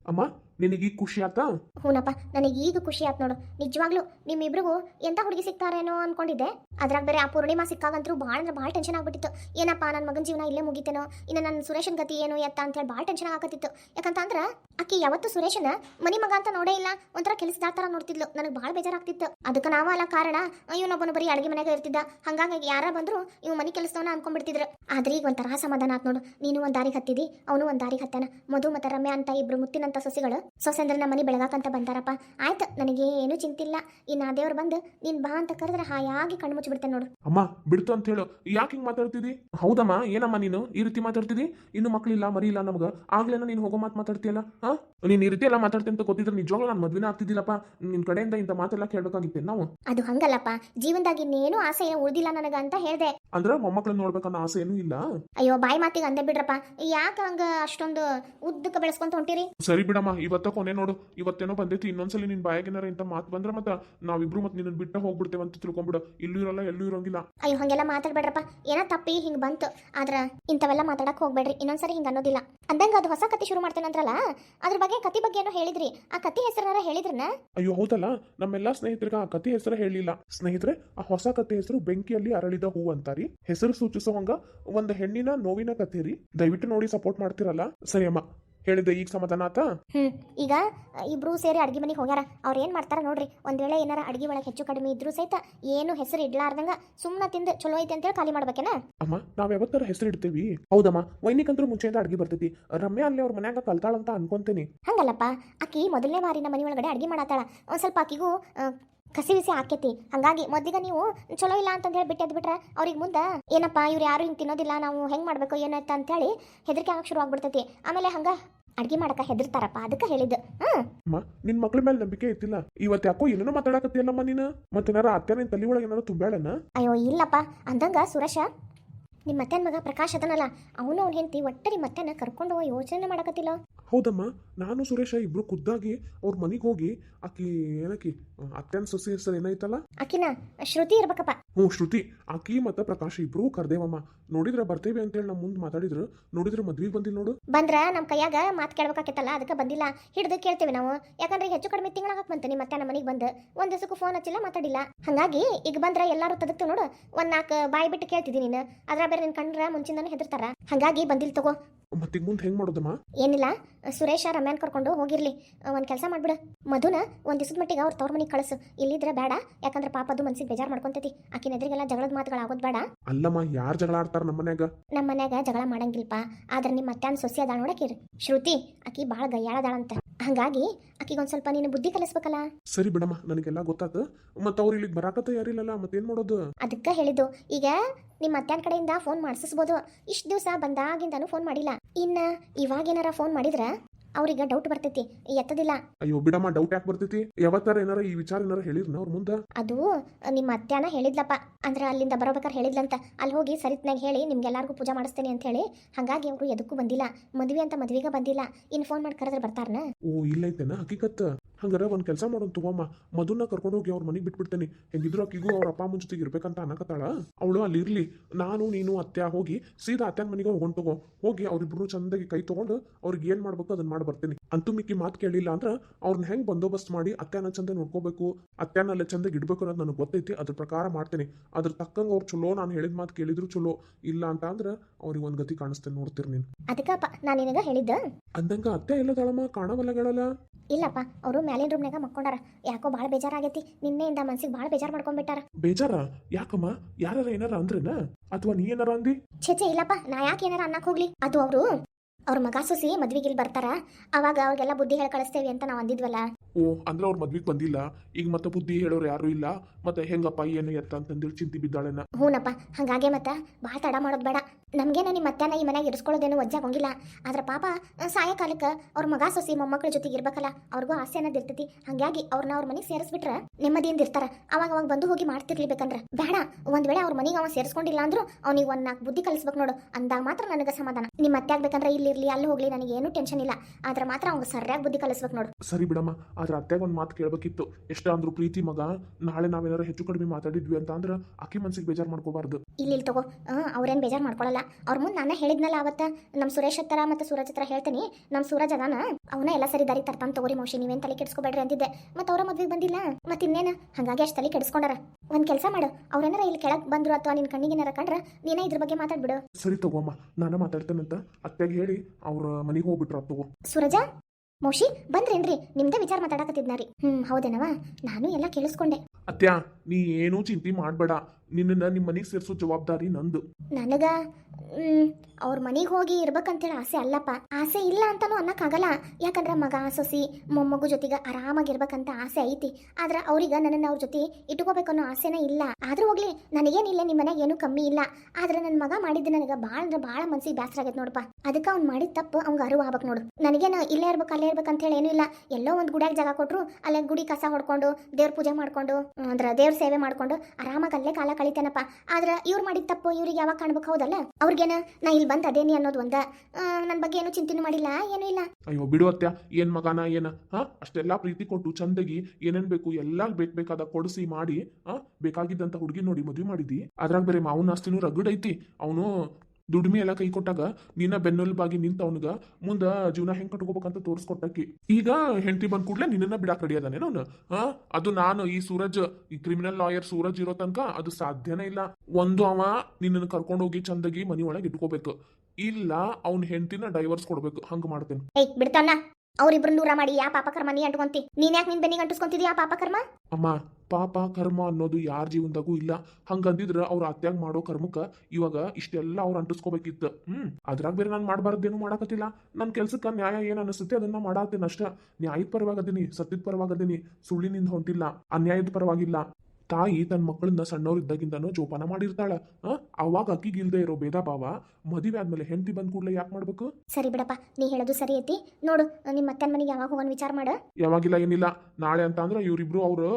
Speaker 2: ಅಮ್ಮ? ನಿನಗೀಗ ಖುಷಿ ಆತಾ
Speaker 1: ಹೂನಪ್ಪ ನನಗೆ ಈಗ ಖುಷಿ ಆಯ್ತು ನೋಡು. ನಿಜವಾಗ್ಲೂ ನಿಮ್ಮಿಬ್ರಿಗೂ ಎಂತ ಹುಡುಗಿ ಸಿಗ್ತಾರೇನೋ ಅನ್ಕೊಂಡಿದ್ದೆ. ಅದ್ರಾಗ ಬೇರೆ ಆ ಪೂರ್ಣಿಮಾ ಸಿಕ್ಕಾಗಂತೂ ಭಾಳ ಅಂದ್ರೆ ಭಾಳ ಟೆನ್ಷನ್ ಆಗ್ಬಿಟ್ಟಿತ್ತು. ಏನಪ್ಪ ನನ್ನ ಮಗನ ಜೀವನ ಇಲ್ಲೇ ಮುಗಿತೇನೋ? ಇನ್ನು ನನ್ನ ಸುರೇಶನ್ ಗತಿ ಏನು ಎತ್ತ ಅಂತೇಳಿ ಭಾಳ ಟೆನ್ಷನ್ ಆಗತ್ತಿತ್ತು. ಯಾಕಂತಂದ್ರ ಅಕ್ಕಿ ಯಾವತ್ತು ಸುರೇಶನ ಮನಿ ಮಗ ಅಂತ ನೋಡೇ ಇಲ್ಲ. ಒಂಥರ ಕೆಲಸದಾರ ತರ ನೋಡ್ತಿದ್ಲು. ನನಗೆ ಭಾಳ ಬೇಜಾರಾಗ್ತಿತ್ತು. ಅದಕ್ಕೆ ನಾವ ಅಲ್ಲ ಕಾರಣ. ಇವನೊಬ್ಬನು ಬರೀ ಅಡುಗೆ ಮನೆಗೆ ಇರ್ತಿದ್ದ. ಹಂಗಾಗಿ ಯಾರ ಬಂದ್ರು ಇವ್ ಮನಿ ಕೆಲಸದವನ ಅನ್ಕೊಂಡ್ಬಿಡ್ತಿದ್ರು. ಆದ್ರೆ ಈಗ ಒಂಥರ ಸಮಾಧಾನ ಆತ್ ನೋಡು. ನೀನು ಒಂದ್ ದಾರಿಗೆ ಹತ್ತಿದಿ, ಅವನು ಒಂದ್ ದಾರಿಗೆ ಹತ್ತಾನ ಮಧು ಮತ್ತು ರಮ್ಯಾ ಅಂತ ಇಬ್ರು ಮುತ್ತಿನಂತ ಸೊಸಿಗಳು ಸೊಸೆಂದ್ರೆ ನಮ್ಮ ಮನೆ ಬೆಳಗಾಕಂತ ಬಂದಾರಪ್ಪ. ಆಯ್ತು ನನಗೆ ಏನು ಚಿಂತಿಲ್ಲ ಇನ್ನು ದೇವ್ರು ಬಂದು ನೀನ್ ಬಾ ಅಂತ ಕರೆದ್ರೆ ಹಾಯಾಗಿ ಕಣ್ಣು ಮುಚ್ಚಿಬಿಡ್ತೇನೆ ನೋಡು.
Speaker 2: ಅಮ್ಮ ಬಿಡ್ತು ಅಂತ ಹೇಳು. ಯಾಕೆ ಹಿಂಗ್ ಮಾತಾಡ್ತಿದಿ? ಹೌದಮ್ಮ ಏನಮ್ಮ ನೀನು? ಈ ರೀತಿ ಮಾತಾಡ್ತಿದಿ? ಇನ್ನು ಮಕ್ಕಳಿಲ್ಲ ಮರಿ ಇಲ್ಲ ನಮ್ಗ. ಆಗ್ಲೇನ ನೀನು ಹೋಗೋ ಮಾತು ಮಾತಾಡ್ತೀಯಲ್ಲ ಹಾ? ನೀನ್ ಈ ರೀತಿ ಎಲ್ಲ ಮಾತಾಡ್ತೀನಿ ಅಂತ ಗೊತ್ತಿದ್ರೆ ನಿಜವಾಗ್ಲೂ ನಾನು ಮದ್ವೆನ ಆಗ್ತಿದ್ದಿಲ್ಲಪ್ಪ. ನಿನ್ ಕಡೆಯಿಂದ ಇಂತ ಮಾತೆಲ್ಲ ಕೇಳಬೇಕಾಗಿತ್ತೆ ನಾವು?
Speaker 1: ಅದು ಹಂಗಲ್ಲಪ್ಪ. ಜೀವನದಾಗ ಇನ್ನೇನು ಆಸೆ ಏನು ಉಳ್ದಿಲ್ಲ ನನಗ ಅಂತ ಹೇಳ್ದೆ.
Speaker 2: ಅಂದ್ರೆ ಮೊಮ್ಮಕ್ಳನ್ನ ನೋಡ್ಬೇಕನ್ನೋ ಆಸೆ ಏನೂ ಇಲ್ಲ?
Speaker 1: ಅಯ್ಯೋ ಬಾಯಿ ಮಾತಿಗೆ ಅಂದೆ ಬಿಡ್ರಪ್ಪ. ಯಾಕೆ ಹಂಗ ಅಷ್ಟೊಂದು ಉದ್ದಕ್ಕೆ ಬೆಳೆಸ್ಕೊಂತ ಹೊಂಟಿರಿ?
Speaker 2: ಸರಿ ಬಿಡಮ್ಮ ಇವತ್ತ ಕೊನೆ ನೋಡು ಇವತ್ತೇನೋ ಬಂದೈತಿ ಇನ್ನೊಂದ್ಸಲಿ ನಿನ್ ಬಾಯಾಗಿನಾರ ಇಂಥ ಮಾತು ಬಂದ್ರೆ ಮತ್ತ ನಾವಿಬ್ರು ಮತ್ತೆ ನಿನ್ನ ಬಿಟ್ಟ ಹೋಗ್ಬಿಡ್ತೇವೆ ಅಂತ ತಿಳ್ಕೊಂಬಿಡು. ಇಲ್ಲೂ ಇರಲ್ಲ ಎಲ್ಲೂ ಇರೋಂಗಿಲ್ಲ.
Speaker 1: ಅಯ್ಯೋ ಹಂಗೆಲ್ಲ ಮಾತಾಡ್ಬೇಡ್ರಪ್ಪ. ಏನೋ ತಪ್ಪಿ ಹಿಂಗ್ ಬಂತು. ಆದ್ರ ಇಂಥವೆಲ್ಲ ಮಾತಾಡಕ್ ಹೋಗ್ಬೇಡ್ರಿ ಇನ್ನೊಂದ್ಸರಿ ಹಿಂಗ ಅನ್ನೋದಿಲ್ಲ. ಅಂದಂಗ ಅದು ಹೊಸ ಕತೆ ಶುರು ಮಾಡ್ತೇನಂದ್ರಲ್ಲ ಅದ್ರ ಬಗ್ಗೆ ಕತಿ ಬಗ್ಗೆ ಏನೋ ಹೇಳಿದ್ರಿ. ಆ ಕತಿ ಹೆಸರನ್ನ ಹೇಳಿದ್ರನ?
Speaker 2: ಅಯ್ಯೋ ಹೌದಲ್ಲ ನಮ್ಮೆಲ್ಲಾ ಸ್ನೇಹಿತರಿಗೆ ಆ ಕತೆ ಹೆಸರು ಹೇಳಿಲ್ಲ. ಸ್ನೇಹಿತರೆ ಆ ಹೊಸ ಕತೆ ಹೆಸರು ಬೆಂಕಿಯಲ್ಲಿ ಅರಳಿದ ಹೂ ಅಂತಾರಿ. ಹೆಸರು ಸೂಚಿಸುವಂಗ ಒಂದು ಹೆಣ್ಣಿನ ನೋವಿನ ಕತೆ ರೀ. ದಯವಿಟ್ಟು ನೋಡಿ ಸಪೋರ್ಟ್ ಮಾಡ್ತಿರಲ್ಲ? ಸರಿ ಅಮ್ಮ ಹೇಳಿದ್ದೆ ಈಗ ಸಮಾಧಾನ ಆತ?
Speaker 1: ಹ್ಮ್. ಈಗ ಇಬ್ರು ಸೇರಿ ಅಡ್ಗೆ ಮನೆಗೆ ಹೋಗ್ಯಾರ. ಅವ್ರು ಏನ್ ಮಾಡ್ತಾರ ನೋಡ್ರಿ. ಒಂದ್ ವೇಳೆ ಏನಾರ ಅಡ್ಗೆ ಒಳಗೆ ಹೆಚ್ಚು ಕಡಿಮೆ ಇದ್ರು ಸಹಿತ ಏನು ಹೆಸರು ಇಡ್ಲಾರ್ದಂಗ ಸುಮ್ಮನೆ ತಿಂದು ಚಲೋ ಐತೆ ಅಂತೇಳಿ ಖಾಲಿ ಮಾಡ್ಬೇಕೇನ?
Speaker 2: ಅಮ್ಮ ನಾವ್ ಯಾವತ್ತರ ಹೆಸರು ಇಡ್ತೇವಿ. ಹೌದಮ್ಮ ವೈನಿಕಂದ್ರು ಮುಂಚೆಯಿಂದ ಅಡ್ಗೆ ಬರ್ತೈತಿ. ರಮ್ಯಾ ಅಲ್ಲಿ ಅವ್ರ ಮನ್ಯಾಗ ಕಲ್ತಾಳ ಅಂತ ಅನ್ಕೊಂತೀನಿ.
Speaker 1: ಹಂಗಲ್ಲಪ್ಪ ಆಕಿ ಮೊದಲನೇ ಬಾರಿ ನಮ್ಮ ಮನೆ ಒಳಗಡೆ ಅಡ್ಗೆ ಮಾಡತ್ತಾಳ ಒಂದ್ ಸ್ವಲ್ಪ ಆಕಿಗೂ ಆ, ಕಸಿ ಬಿಸಿ ಆಕೇತಿ. ಹಂಗಾಗಿ ಮೊದ್ಲಿಗ ನೀವು ಚಲೋ ಇಲ್ಲ ಅಂತ ಹೇಳಿ ಬಿಟ್ಟು ಬಿಟ್ರೆ ಅವ್ರಿಗೆ ಮುಂದೆ ಏನಪ್ಪ ಇವ್ರು ಯಾರು ಹಿಂಗೆ ತಿನ್ನೋದಿಲ್ಲ ನಾವು ಹೆಂಗ್ ಮಾಡ್ಬೇಕು ಏನಾಯ್ತ ಅಂತೇಳಿ ಹೆದರಿಕೆ ಆಗಕ್ಕೆ ಶುರು ಆಗ್ಬಿಡ್ತೈತಿ. ಆಮೇಲೆ ಹಂಗ ಅಡ್ಗೆ ಮಾಡಕ ಹೆದರ್ತಾರಪ್ಪ ಅದಕ್ಕೆ ಹೇಳಿದ್ದು.
Speaker 2: ಅಮ್ಮ ನಿನ್ ಮಕ್ಳ ಮೇಲೆ ನಂಬಿಕೆ ಇತ್ತಿಲ್ಲ ಇವತ್ತು ಯಾಕೋ ಏನೇನೋ ಮಾತಾಡಕತ್ತಿಯಲ್ಲಮ್ಮ ನೀನು? ಮತ್ತೇನಾರ ಅತ್ತೆ ನಿನ್ ತಲೆ ಒಳಗೆ ಏನಾದ್ರು ತುಂಬ್ಯಾಳನ?
Speaker 1: ಅಯ್ಯೋ ಇಲ್ಲಪ್ಪ. ಅಂದಂಗ ಸುರೇಶ ನಿಮ್ಮ ಅತ್ತೆನ ಮಗ ಪ್ರಕಾಶ್ ಅದನಲ್ಲ ಅವನು ಅವ್ನ ಹೆಂಡತಿ ಒಟ್ಟರಿ ಮತ್ತೆನ ಕರ್ಕೊಂಡು ಹೋಗೋ ಯೋಚನೆ ಮಾಡಕತ್ತಿಲ್ಲ.
Speaker 2: ಹೌದಮ್ಮ ನಾನು ಸುರೇಶ ಇಬ್ರು ಖುದ್ದಾಗಿ ಅವ್ರ ಮನೆಗೆ ಹೋಗಿ ಆಕಿ ಏನಕಿ ಅತ್ಯಂತ ಸೊಸೆ ಹೆಸರು ಏನಾಯ್ತಲ್ಲ?
Speaker 1: ಆಕಿನ ಶ್ರುತಿ ಇರ್ಬೇಕಪ್ಪ.
Speaker 2: ಹ್ಞೂ ಶ್ರುತಿ. ಆಕಿ ಮತ್ತೆ ಪ್ರಕಾಶ್ ಇಬ್ರು ಕರ್ದೇವಮ್ಮ. ನೋಡಿದ್ರ ಬರ್ತೇವೆ ಅಂತೇಳಿ ನಮ್ಮ ಮುಂದೆ ಮಾತಾಡಿದ್ರು. ನೋಡಿದ್ರ ಮದ್ವಿಗೆ ಬಂದಿಲ್ಲ ನೋಡು.
Speaker 1: ಬಂದ್ರ ನಮ್ಮ ಕೈಯಾಗ ಮಾತು ಕೇಳ್ಬೇಕಾಕೈತಲ್ಲ ಅದಕ್ಕೆ ಬಂದಿಲ್ಲ. ಹಿಡಿದು ಕೇಳ್ತೇವೆ ನಾವು. ಯಾಕಂದ್ರೆ ಹೆಚ್ಚು ಕಡಿಮೆ ತಿಂಗಳಾಗಕ್ಕೆ ಬಂತು ನಿಮ್ಮ ಮತ್ತೆ ನಮ್ಮ ಮನೆಗೆ ಬಂದು. ಒಂದ್ ದಿವಸಕ್ಕೂ ಫೋನ್ ಹಚ್ಚಿಲ್ಲ ಮಾತಾಡಿಲ್ಲ. ಹಂಗಾಗಿ ಈಗ ಬಂದ್ರ ಎಲ್ಲಾರು ತದಕ್ತು ನೋಡು. ಒಂದ್ ನಾಲ್ಕು ಬಾಯಿ ಬಿಟ್ಟು ಕೇಳ್ತಿದ್ದೀನಿ ನೀನು. ಅದ್ರ ಬೇರೆ ನಿನ್ ಕಂಡ್ರ ಮುಂಚಿಂದಾನೆ ಹೆದರ್ತಾರ. ಹಂಗಾಗಿ ಬಂದಿಲ್ ತಗೋ.
Speaker 2: ಮತ್ತೀಗ ಮುಂದೆ ಹೆಂಗ್ ಮಾಡೋದಮ್ಮ?
Speaker 1: ಏನಿಲ್ಲ ಸುರೇಶ ರಮ್ಯಾನ್ ಕರ್ಕೊಂಡು ಹೋಗಿರ್ಲಿ. ಒಂದ್ ಕೆಲಸ ಮಾಡ್ಬಿಡು. ಮಧುನ ಒಂದ್ ದಿವಸದ ಮಟ್ಟಿಗೆ ಅವ್ರ ತವ್ರ ಮನೆಗೆ ಕಳಿಸು. ಇಲ್ಲಿದ್ರೆ ಬೇಡ ಯಾಕಂದ್ರೆ ಪಾಪ ಅದು ಮನ್ಸಿಗೆ ಬೇಜಾರ್ ಮಾಡ್ಕೊಂತೈತಿ. ಆಕಿನ ಎದ್ರಿಗೆಲ್ಲ ಜಗಳದ ಮಾತುಗಳು ಆಗೋದು ಬೇಡ.
Speaker 2: ಅಲ್ಲಮ್ಮ ಯಾರು ಜಗಳ ಆಡ್ತಾರ ನಮ್ಮ ಮನ್ಯಾಗ?
Speaker 1: ನಮ್ಮ ಮನ್ಯಾಗ ಜಗಳ ಮಾಡಂಗಿಲ್ಪ. ಆದ್ರೆ ನಿಮ್ಮ ಅತ್ಯಾನ ಸೊಸಿ ಅದಾಳ ನೋಡಕಿರಿ ಶ್ರುತಿ ಆಕಿ ಭಾಳ ಗಯ್ಯಾಳದಾಳಂತ. ಹಂಗಾಗಿ ಆಕಿಗೊಂದು ಸ್ವಲ್ಪ ನೀನು ಬುದ್ಧಿ ಕಲಿಸ್ಬೇಕಲ್ಲ?
Speaker 2: ಸರಿ ಬಿಡಮ್ಮ ನನಗೆಲ್ಲ ಗೊತ್ತಾತು. ಮತ್ತೆ ಅವ್ರು ಇಲ್ಲಿಗೆ ಬರಾಕತ್ತ ಯಾರಿಲ್ಲ ಮತ್ತೇನ್ ಮಾಡೋದು?
Speaker 1: ಅದಕ್ಕ ಹೇಳಿದ್ದು ಈಗ ನಿಮ್ಮ ಅತ್ಯಾನ ಕಡೆಯಿಂದ ಫೋನ್ ಮಾಡಿಸಬಹುದು ಇಷ್ಟು ದಿವಸ ಬಂದಾಗಿಂದನೂ ಫೋನ್ ಮಾಡಿಲ್ಲ. ಇನ್ನ ಇವಾಗ ಏನಾರ ಫೋನ್ ಮಾಡಿದ್ರ? ಅವ್ರಿಗೆ ಡೌಟ್ ಬರ್ತೈತಿ. ಎತ್ತದಿಲ್ಲ.
Speaker 2: ಅಯ್ಯೋ ಬಿಡಮ್ಮ ಡೌಟ್ ಯಾಕೆ ಬರ್ತೈತಿ? ಯಾವತ್ತಾರ ಏನಾರ ಈ ವಿಚಾರ ಏನಾರ ಹೇಳಿರ್ನ ಅವ್ರ ಮುಂದೆ?
Speaker 1: ಅದು ನಿಮ್ಮ ಅತ್ಯಾನ ಹೇಳಿದ್ಲಪ್ಪ. ಅಂದ್ರೆ ಅಲ್ಲಿಂದ ಬರೋಬೇಕಾದ್ರೆ ಹೇಳಿದ್ಲಂತ. ಅಲ್ಲಿ ಹೋಗಿ ಸರಿತ್ನಾಗ ಹೇಳಿ ನಿಮ್ಗೆಲ್ಲರಿಗೂ ಪೂಜೆ ಮಾಡಿಸ್ತೇನೆ ಅಂತ ಹೇಳಿ ಹಂಗಾಗಿ ಅವರು ಎದಕ್ಕೂ ಬಂದಿಲ್ಲ. ಮದ್ವೆ ಅಂತ ಮದ್ವೆಗೆ ಬಂದಿಲ್ಲ. ಇನ್ನು ಫೋನ್ ಮಾಡಿ ಕರೆದ್ರೆ ಬರ್ತಾರನ?
Speaker 2: ಓ ಇಲ್ಲೈತೆನ? ಹಕೀಕತ್. ಹಂಗಾರ ಒಂದ್ ಕೆಲಸ ಮಾಡೋನ್ ತಗೋಮ್ಮ. ಮಧುನ ಕರ್ಕೊಂಡು ಹೋಗಿ ಅವ್ರ ಮನೆಗೆ ಬಿಟ್ಬಿಡ್ತೇನೆ. ಹೆಂಗಿದ್ರು ಆಕಿಗೂ ಅವ್ರ ಅಪ್ಪ ಅಮ್ಮನ ಜೊತೆಗೆ ಇರ್ಬೇಕಂತ ಅನ್ನಕತ್ತಾಳ. ಅವಳು ಅಲ್ಲಿ ಇರ್ಲಿ. ನಾನು ನೀನು ಅತ್ಯ ಹೋಗಿ ಸೀದಾ ಅತ್ಯನ ಮನೆಗೆ ಹೋಗೊಂಡ್ ತಗೋ ಹೋಗಿ ಅವ್ರಿಬ್ರು ಚಂದಾಗಿ ಕೈ ತಗೊಂಡು ಅವ್ರಿಗೆ ಏನ್ ಮಾಡ್ಬೇಕು ಅದನ್ನ ಮಾಡಿ ಬರ್ತೀನಿ ಅಂತೂ ಮಿಕ್ಕಿ ಮಾತು ಕೇಳಿಲ್ಲ ಅಂದ್ರೆ ಅವ್ರನ್ನ ಹೆಂಗ್ ಬಂದೋಬಸ್ತ್ ಮಾಡಿ ಅತ್ಯಾನ ಚಂದ ನೋಡ್ಕೋಬೇಕು ಅತ್ಯಾನ ಅಲ್ಲೇ ಚಂದ ಇಡ್ಬೇಕು ಅನ್ನೋದು ನನಗೆ ಗೊತ್ತೈತಿ ಅದ್ರ ಪ್ರಕಾರ ಮಾಡ್ತೀನಿ. ಅದ್ರ ತಕ್ಕಂಗ ಅವ್ರು ಚಲೋ ನಾನು ಹೇಳಿದ ಮಾತು ಕೇಳಿದ್ರು ಚಲೋ ಇಲ್ಲ ಅಂತ ಅಂದ್ರೆ ಅವ್ರಿಗೆ ಒಂದ್ ಗತಿ ಕಾಣಿಸ್ತೇನೆ ನೋಡ್ತೀರಿ ನೀನು.
Speaker 1: ಅದಕ್ಕಪ್ಪ ನಾನು ನಿನಗ ಹೇಳಿದ್ದ?
Speaker 2: ಅಂದಂಗ ಅತ್ತೆ ಇಲ್ಲದಳಮ್ಮ ಕಾಣವಲ್ಲಗಳಲ್ಲ?
Speaker 1: ಇಲ್ಲಪ್ಪ ಅವರು ಮ್ಯಾಲಿನ ರೂಮ್ನಾಗ ಮಕ್ಕೊಂಡಾರ. ಯಾಕೋ ಭಾಳ ಬೇಜಾರಾಗೈತಿ ನಿನ್ನೆಯಿಂದ ಮನ್ಸಿಗೆ ಭಾಳ ಬೇಜಾರ್ ಮಾಡ್ಕೊಂಡ್ಬಿಟ್ಟಾರ
Speaker 2: ಬೇಜಾರ? ಯಾಕಮ್ಮ? ಯಾರ ಏನಾರ ಅಂದ್ರೇನ? ಅಥವಾ ನೀ ಏನಾರ ಅಂದಿ?
Speaker 1: ಛೇ ಇಲ್ಲಪ್ಪ ನಾ ಯಾಕೆ ಏನಾರ ಅನ್ನಕ್ ಹೋಗ್ಲಿ? ಅದು ಅವರು. ಅವ್ರ ಮಗ ಸೊಸಿ ಮದ್ವಿಗೆ ಇಲ್ಲಿ ಬರ್ತಾರ ಅವಾಗ ಅವ್ರಿಗೆಲ್ಲ ಬುದ್ಧಿ ಹೇಳಿ ಕಳಿಸ್ತೇವೆ ಅಂತ ನಾವು ಅಂದಿದ್ವಲ್ಲ.
Speaker 2: ಓ ಅಂದ್ರೆ ಅವ್ರ ಮದ್ವಿಗೆ ಬಂದಿಲ್ಲ. ಈಗ ಮತ್ತೆ ಬುದ್ಧಿ ಹೇಳೋರು ಯಾರು ಇಲ್ಲ. ಮತ್ತೆ ಹೆಂಗಪ್ಪ ಏನು ಎತ್ತ ಅಂತಂದೇಳಿ ಚಿಂತಿ ಬಿದ್ದಾಳೆನ?
Speaker 1: ಹೂನಪ್ಪ ಹಂಗಾಗೆ ಮತ್ತೆ ಭಾಳ ತಡ ಮಾಡೋದ್ ಬೇಡ. ನಮಗೇನ ನಿಮ್ಮ ಅತ್ತೆನ ಈ ಮನೆಗೆ ಇರಿಸ್ಕೊಳ್ಳೋದೇನು ಹೋಗಿಲ್ಲ ಆದ್ರೆ ಪಾಪ ಸಾಯಂಕಾಲಕ್ಕೆ ಅವ್ರ ಮಗ ಸೊಸಿ ಮೊಮ್ಮಕ್ಕಳ ಜೊತೆಗೆ ಇರ್ಬೇಕಲ್ಲ ಅವ್ರಿಗೂ ಆಸೆ ಅನ್ನೋದು ಇರ್ತೈತಿ. ಹಂಗಾಗಿ ಅವ್ರನ್ನ ಅವ್ರ ಮನೆಗೆ ಸೇರಿಸ್ಬಿಟ್ರ ನೆಮ್ಮದಿಯಿಂದ ಇರ್ತಾರ. ಅವಾಗ ಅವಾಗ ಬಂದು ಹೋಗಿ ಮಾಡ್ತಿರ್ಲಿಬೇಕಂದ್ರ. ಬೇಡ ಒಂದ್ ವೇಳೆ ಅವ್ರ ಮನೆಗೆ ಅವ ಸೇರಿಸ್ಕೊಂಡಿಲ್ಲ ಅಂದ್ರು ಅವ್ನಿಗೆ ಒಂದ್ ನಾಲ್ಕು ಬುದ್ಧಿ ಕಲಿಸ್ಬೇಕು ನೋಡು. ಅಂದಾಗ ಮಾತ್ರ ನನಗೆ ಸಮಾಧಾನ. ನಿಮ್ಮ ಅತ್ತೆ ಆಗ್ಬೇಕಂದ್ರೆ ಇಲ್ಲಿ ಇರ್ಲಿ ಅಲ್ಲಿ ಹೋಗ್ಲಿ ನನಗೆ ಏನು ಟೆನ್ಷನ್ ಇಲ್ಲ. ಆದ್ರೆ ಮಾತ್ರ ಅವ್ಗೆ ಸರಿಯಾಗಿ ಬುದ್ಧಿ ಕಲಿಸ್ಬೇಕು ನೋಡು.
Speaker 2: ಸರಿ ಬಿಡಮ್ಮ ಆದ್ರೆ ಅತ್ತೆಗೆ ಒಂದು ಮಾತು ಕೇಳಬೇಕಿತ್ತು. ಎಷ್ಟ ಅಂದ್ರು ಪ್ರೀತಿ ಮಗ ನಾಳೆ ನಾವೇನಾರು ಹೆಚ್ಚು ಕಡಿಮೆ ಮಾತಾಡಿದ್ವಿ ಅಂತ ಅಂದ್ರೆ ಆಕಿ ಮನ್ಸಿಗೆ ಬೇಜಾರು ಮಾಡ್ಕೋಬಾರ್ದು.
Speaker 1: ಇಲ್ಲಿ ಇಲ್ಲಿ ತಗೋ ಅವ್ರೇನು ಬೇಜಾರು ಮಾಡ್ಕೊಳಲ್ಲ. ಅವ್ರ ಮುಂದೆ ನಾನು ಹೇಳಿದ್ನಲ್ಲ ಅವತ್ತ ನಮ್ಮ ಸುರೇಶ್ ಹತ್ರ ಮತ್ತು ಸೂರಜ್ ಹತ್ರ ಹೇಳ್ತೀನಿ. ನಮ್ಮ ಸೂರಜ್ ಅದಾನ ಅವನ ಎಲ್ಲ ಸರಿ ದಾರಿ ತರ್ತಾನ ತಗೋರಿ ಮೌಶಿ ನೀವೇನು ತಲೆ ಕೆಡಿಸ್ಕೋಬೇಡ್ರಿ ಅಂತಿದ್ದೆ ಮತ್ತು ಅವರ ಮದ್ವೆಗೆ ಬಂದಿಲ್ಲ. ಮತ್ತೆ ಇನ್ನೇನು? ಹಂಗಾಗಿ ಅಷ್ಟು ತಲೆ ಕೆಡಿಸ್ಕೊಂಡಾರ. ಒಂದು ಕೆಲಸ ಮಾಡು ಅವ್ರೇನಾರ ಇಲ್ಲಿ ಕೆಳಗೆ ಬಂದ್ರು ಅಥವಾ ನಿನ್ ಕಣ್ಣಿಗೆ ಏನಾರ ಕಂಡ್ರ ನೀನೇ ಇದ್ರ ಬಗ್ಗೆ ಮಾತಾಡ್ಬಿಡು.
Speaker 2: ಸರಿ ತಗೋಮ್ಮ ನಾನು ಮಾತಾಡ್ತೇನಂತ ಅತ್ತೆಗೆ ಹೇಳಿ ಅವ್ರ ಮನೆಗೆ ಹೋಗ್ಬಿಟ್ರ ತಗೋ
Speaker 1: ಸೂರಜ? ಮೌಶಿ, ಬಂದ್ರೇನ್ರಿ? ನಿಮ್ದೇ ವಿಚಾರ ಮಾತಾಡಕತ್ತಿದ್ನಾರಿ ಹ್ಞೂ ಹೌದೇನವ ನಾನು ಎಲ್ಲ ಕೇಳಿಸ್ಕೊಂಡೆ.
Speaker 2: ಅತ್ಯಾ ನೀ ಏನೂ ಚಿಂತೆ ಮಾಡಬೇಡ. ನಿನ್ನನ್ನ ನಿಮ್ಮ ಮನೆಗೆ ಸೇರಿಸೋ ಜವಾಬ್ದಾರಿ ನಂದು.
Speaker 1: ನನಗ ಅವ್ರ ಮನೆಗೆ ಹೋಗಿ ಇರ್ಬೇಕಂತೇಳಿ ಆಸೆ ಅಲ್ಲಪ್ಪ. ಆಸೆ ಇಲ್ಲ ಅಂತಾನೂ ಅನ್ನಕ್ಕಾಗಲ್ಲ. ಯಾಕಂದ್ರೆ ಮಗ ಸೊಸಿ, ಮೊಮ್ಮಗು ಜೊತೆಗೆ ಆರಾಮಾಗಿರ್ಬೇಕಂತ ಆಸೆ ಐತಿ. ಆದ್ರೆ ಅವ್ರಿಗೆ ನನ್ನನ್ನು ಅವ್ರ ಜೊತೆ ಇಟ್ಕೋಬೇಕನ್ನೋ ಆಸೆನೇ ಇಲ್ಲ. ಆದ್ರೂ ಹೋಗ್ಲಿ, ನನಗೇನಿಲ್ಲ ನಿಮ್ಮ ಮನೆಗೆ ಏನೂ ಕಮ್ಮಿ ಇಲ್ಲ. ಆದ್ರೆ ನನ್ನ ಮಗ ಮಾಡಿದ್ದು ನನಗೆ ಭಾಳ ಅಂದ್ರೆ ಭಾಳ ಮನ್ಸಿಗೆ ಬೇಸರ ಆಗೈತೆ ನೋಡಪ್ಪ. ಅದಕ್ಕೆ ಅವ್ನು ಮಾಡಿದ ತಪ್ಪು ಅವ್ಗೆ ಅರಿವು ಆಗ್ಬೇಕು ನೋಡು. ನನಗೇನು ಇಲ್ಲೇ ಇರ್ಬೇಕು, ಅಲ್ಲೇ ಇರ್ಬೇಕಂತ ಹೇಳಿ ಏನೂ ಇಲ್ಲ. ಎಲ್ಲೋ ಒಂದು ಗುಡಿಯಾಗ ಜಾಗ ಕೊಟ್ರು, ಅಲ್ಲೇ ಗುಡಿ ಕಸ ಹೊಡ್ಕೊಂಡು, ದೇವ್ರ ಪೂಜೆ ಮಾಡ್ಕೊಂಡು, ಅಂದ್ರೆ ದೇವ್ರ ಸೇವೆ ಮಾಡ್ಕೊಂಡು, ಆರಾಮಾಗಿ ಅಲ್ಲೇ ಕಾಲ ಕಳಿತೇನಪ್ಪ ಆದ್ರೆ ಇವ್ರು ಮಾಡಿದ ತಪ್ಪು ಇವ್ರಿಗೆ ಯಾವಾಗ ಕಾಣ್ಬೇಕು ಹೌದಲ್ಲ? ಅವ್ರಿಗೇನ ನಾ ಇಲ್ಲಿ ಬಂದ ಅದೇನಿ ಅನ್ನೋದು ಒಂದ. ನನ್ನ ಬಗ್ಗೆ ಏನು ಚಿಂತೆನೂ ಮಾಡಿಲ್ಲ, ಏನೂ ಇಲ್ಲ.
Speaker 2: ಅಯ್ಯೋ, ಬಿಡು ಅತ್ಯ ಏನ್ ಮಗನ, ಏನ? ಹಾ ಅಷ್ಟೆಲ್ಲಾ ಪ್ರೀತಿ ಕೊಟ್ಟು ಚಂದಗಿ ಏನೇನ್ ಬೇಕು ಎಲ್ಲ ಬೇಕ್ ಬೇಕಾದ ಕೊಡಿಸಿ ಮಾಡಿ, ಆ, ಬೇಕಾಗಿದ್ದಂತ ಹುಡುಗಿ ನೋಡಿ ಮದುವೆ ಮಾಡಿದಿ. ಅದ್ರಾಗ ಬೇರೆ ಮಾವನ ಆಸ್ತಿನೂ ರಗಡ್ ಐತಿ. ಅವನು ದುಡಿಮೆ ಎಲ್ಲ ಕೈ ಕೊಟ್ಟಾಗ ನಿನ್ನ ಬೆನ್ನೆಲುಬಾಗಿ ನಿಂತ ಅವನಿಗ ಮುಂದ ಜೀವನ ಹೆಂಗ್ ಕಟ್ಕೋಬೇಕಂತ ತೋರಿಸ್ಕೊಟ್ಟಕ್ಕಿ ಈಗ ಹೆಂಡತಿ ಬಂದ್ ಕೂಡ್ಲೆ ನಿನ್ನ ಬಿಡಾಕ್ ರೆಡಿ ಅದಾನೇನೋ ಆ? ಅದು ನಾನು, ಈ ಸೂರಜ್, ಈ ಕ್ರಿಮಿನಲ್ ಲಾಯರ್ ಸೂರಜ್ ಇರೋ ತನಕ ಅದು ಸಾಧ್ಯನೇ ಇಲ್ಲ. ಒಂದು ಅವ ನಿನ್ನ ಕರ್ಕೊಂಡು ಹೋಗಿ ಚಂದಗಿ ಮನಿ ಒಳಗೆ ಇಟ್ಕೋಬೇಕು. ಇಲ್ಲ, ಅವ್ನ ಹೆಂಡತಿನ ಡೈವರ್ಸ್ ಕೊಡ್ಬೇಕು. ಹಂಗ ಮಾಡ್ತೇನೆ.
Speaker 1: ಅವ್ರಿಬ್ರು ದೂರ ಮಾಡಿ ಯಾ ಪಾಪ ಕರ್ಮ ನೀ ಅಂಟ್ಕೊಂತಿ. ನೀನ್ ಯಾಕೆ ನಿನ್ ಬೆನ್ನಿಗೆ ಅಂಟಿಸ್ಕೊಂತಿದ್ಯಾ ಪಾಪ ಕರ್ಮ?
Speaker 2: ಅಮ್ಮ, ಪಾಪ ಕರ್ಮ ಅನ್ನೋದು ಯಾರ ಜೀವನದಾಗೂ ಇಲ್ಲ. ಹಂಗಂದಿದ್ರ ಅವ್ರ ಅತ್ಯಾಗ ಮಾಡೋ ಕರ್ಮಕ್ಕ ಇವಾಗ ಇಷ್ಟೆಲ್ಲ ಅವ್ರ ಅಂಟಿಸ್ಕೋಬೇಕಿತ್ತು. ಹ್ಮ್, ಅದ್ರಾಗ ಬೇರೆ ನಾನು ಮಾಡಬಾರ್ದೇನು ಮಾಡಕತ್ತಿಲ್ಲ. ನನ್ನ ಕೆಲ್ಸಕ್ಕ ನ್ಯಾಯ ಏನ್ ಅನಿಸುತ್ತೆ ಅದನ್ನ ಮಾಡಾತೀನಿ ಅಷ್ಟ. ನ್ಯಾಯದ ಪರವಾಗದೀನಿ ಸತ್ಯದ ಪರವಾಗದೀನಿ ಸುಳ್ಳಿನಿಂದ ಹೊಂಟಿಲ್ಲ. ಅನ್ಯಾಯದ ಪರವಾಗಿಲ್ಲ. ತಾಯಿ ತನ್ನ ಮಕ್ಕಳನ್ನ ಸಣ್ಣವರಿದ್ದಾಗಿಂದನೂ ಜೋಪಾನ ಮಾಡಿರ್ತಾಳ? ಅವಾಗ ಅಕ್ಕಿಗಿಲ್ದೇ ಇರೋ ಭೇದ ಭಾವ ಮದುವೆ ಆದ್ಮೇಲೆ ಹೆಂಡತಿ ಬಂದ ಕೂಡಲೇ ಯಾಕೆ ಮಾಡ್ಬೇಕು?
Speaker 1: ಸರಿ ಬಿಡಪ್ಪ ನೀ ಹೇಳೋದು ಸರಿ ಐತಿ. ನೋಡು ನಿಮ್ಮ ಅಕ್ಕನ ಮನೆಗೆ ಯಾವಾಗ ಹೋಗೋಣ ವಿಚಾರ ಮಾಡ.
Speaker 2: ಯಾವಾಗಿಲ್ಲ ಏನಿಲ್ಲ. ನಾಳೆ ಅಂತ ಅಂದ್ರೆ ಇವ್ರಿಬ್ರು ಅವ್ರು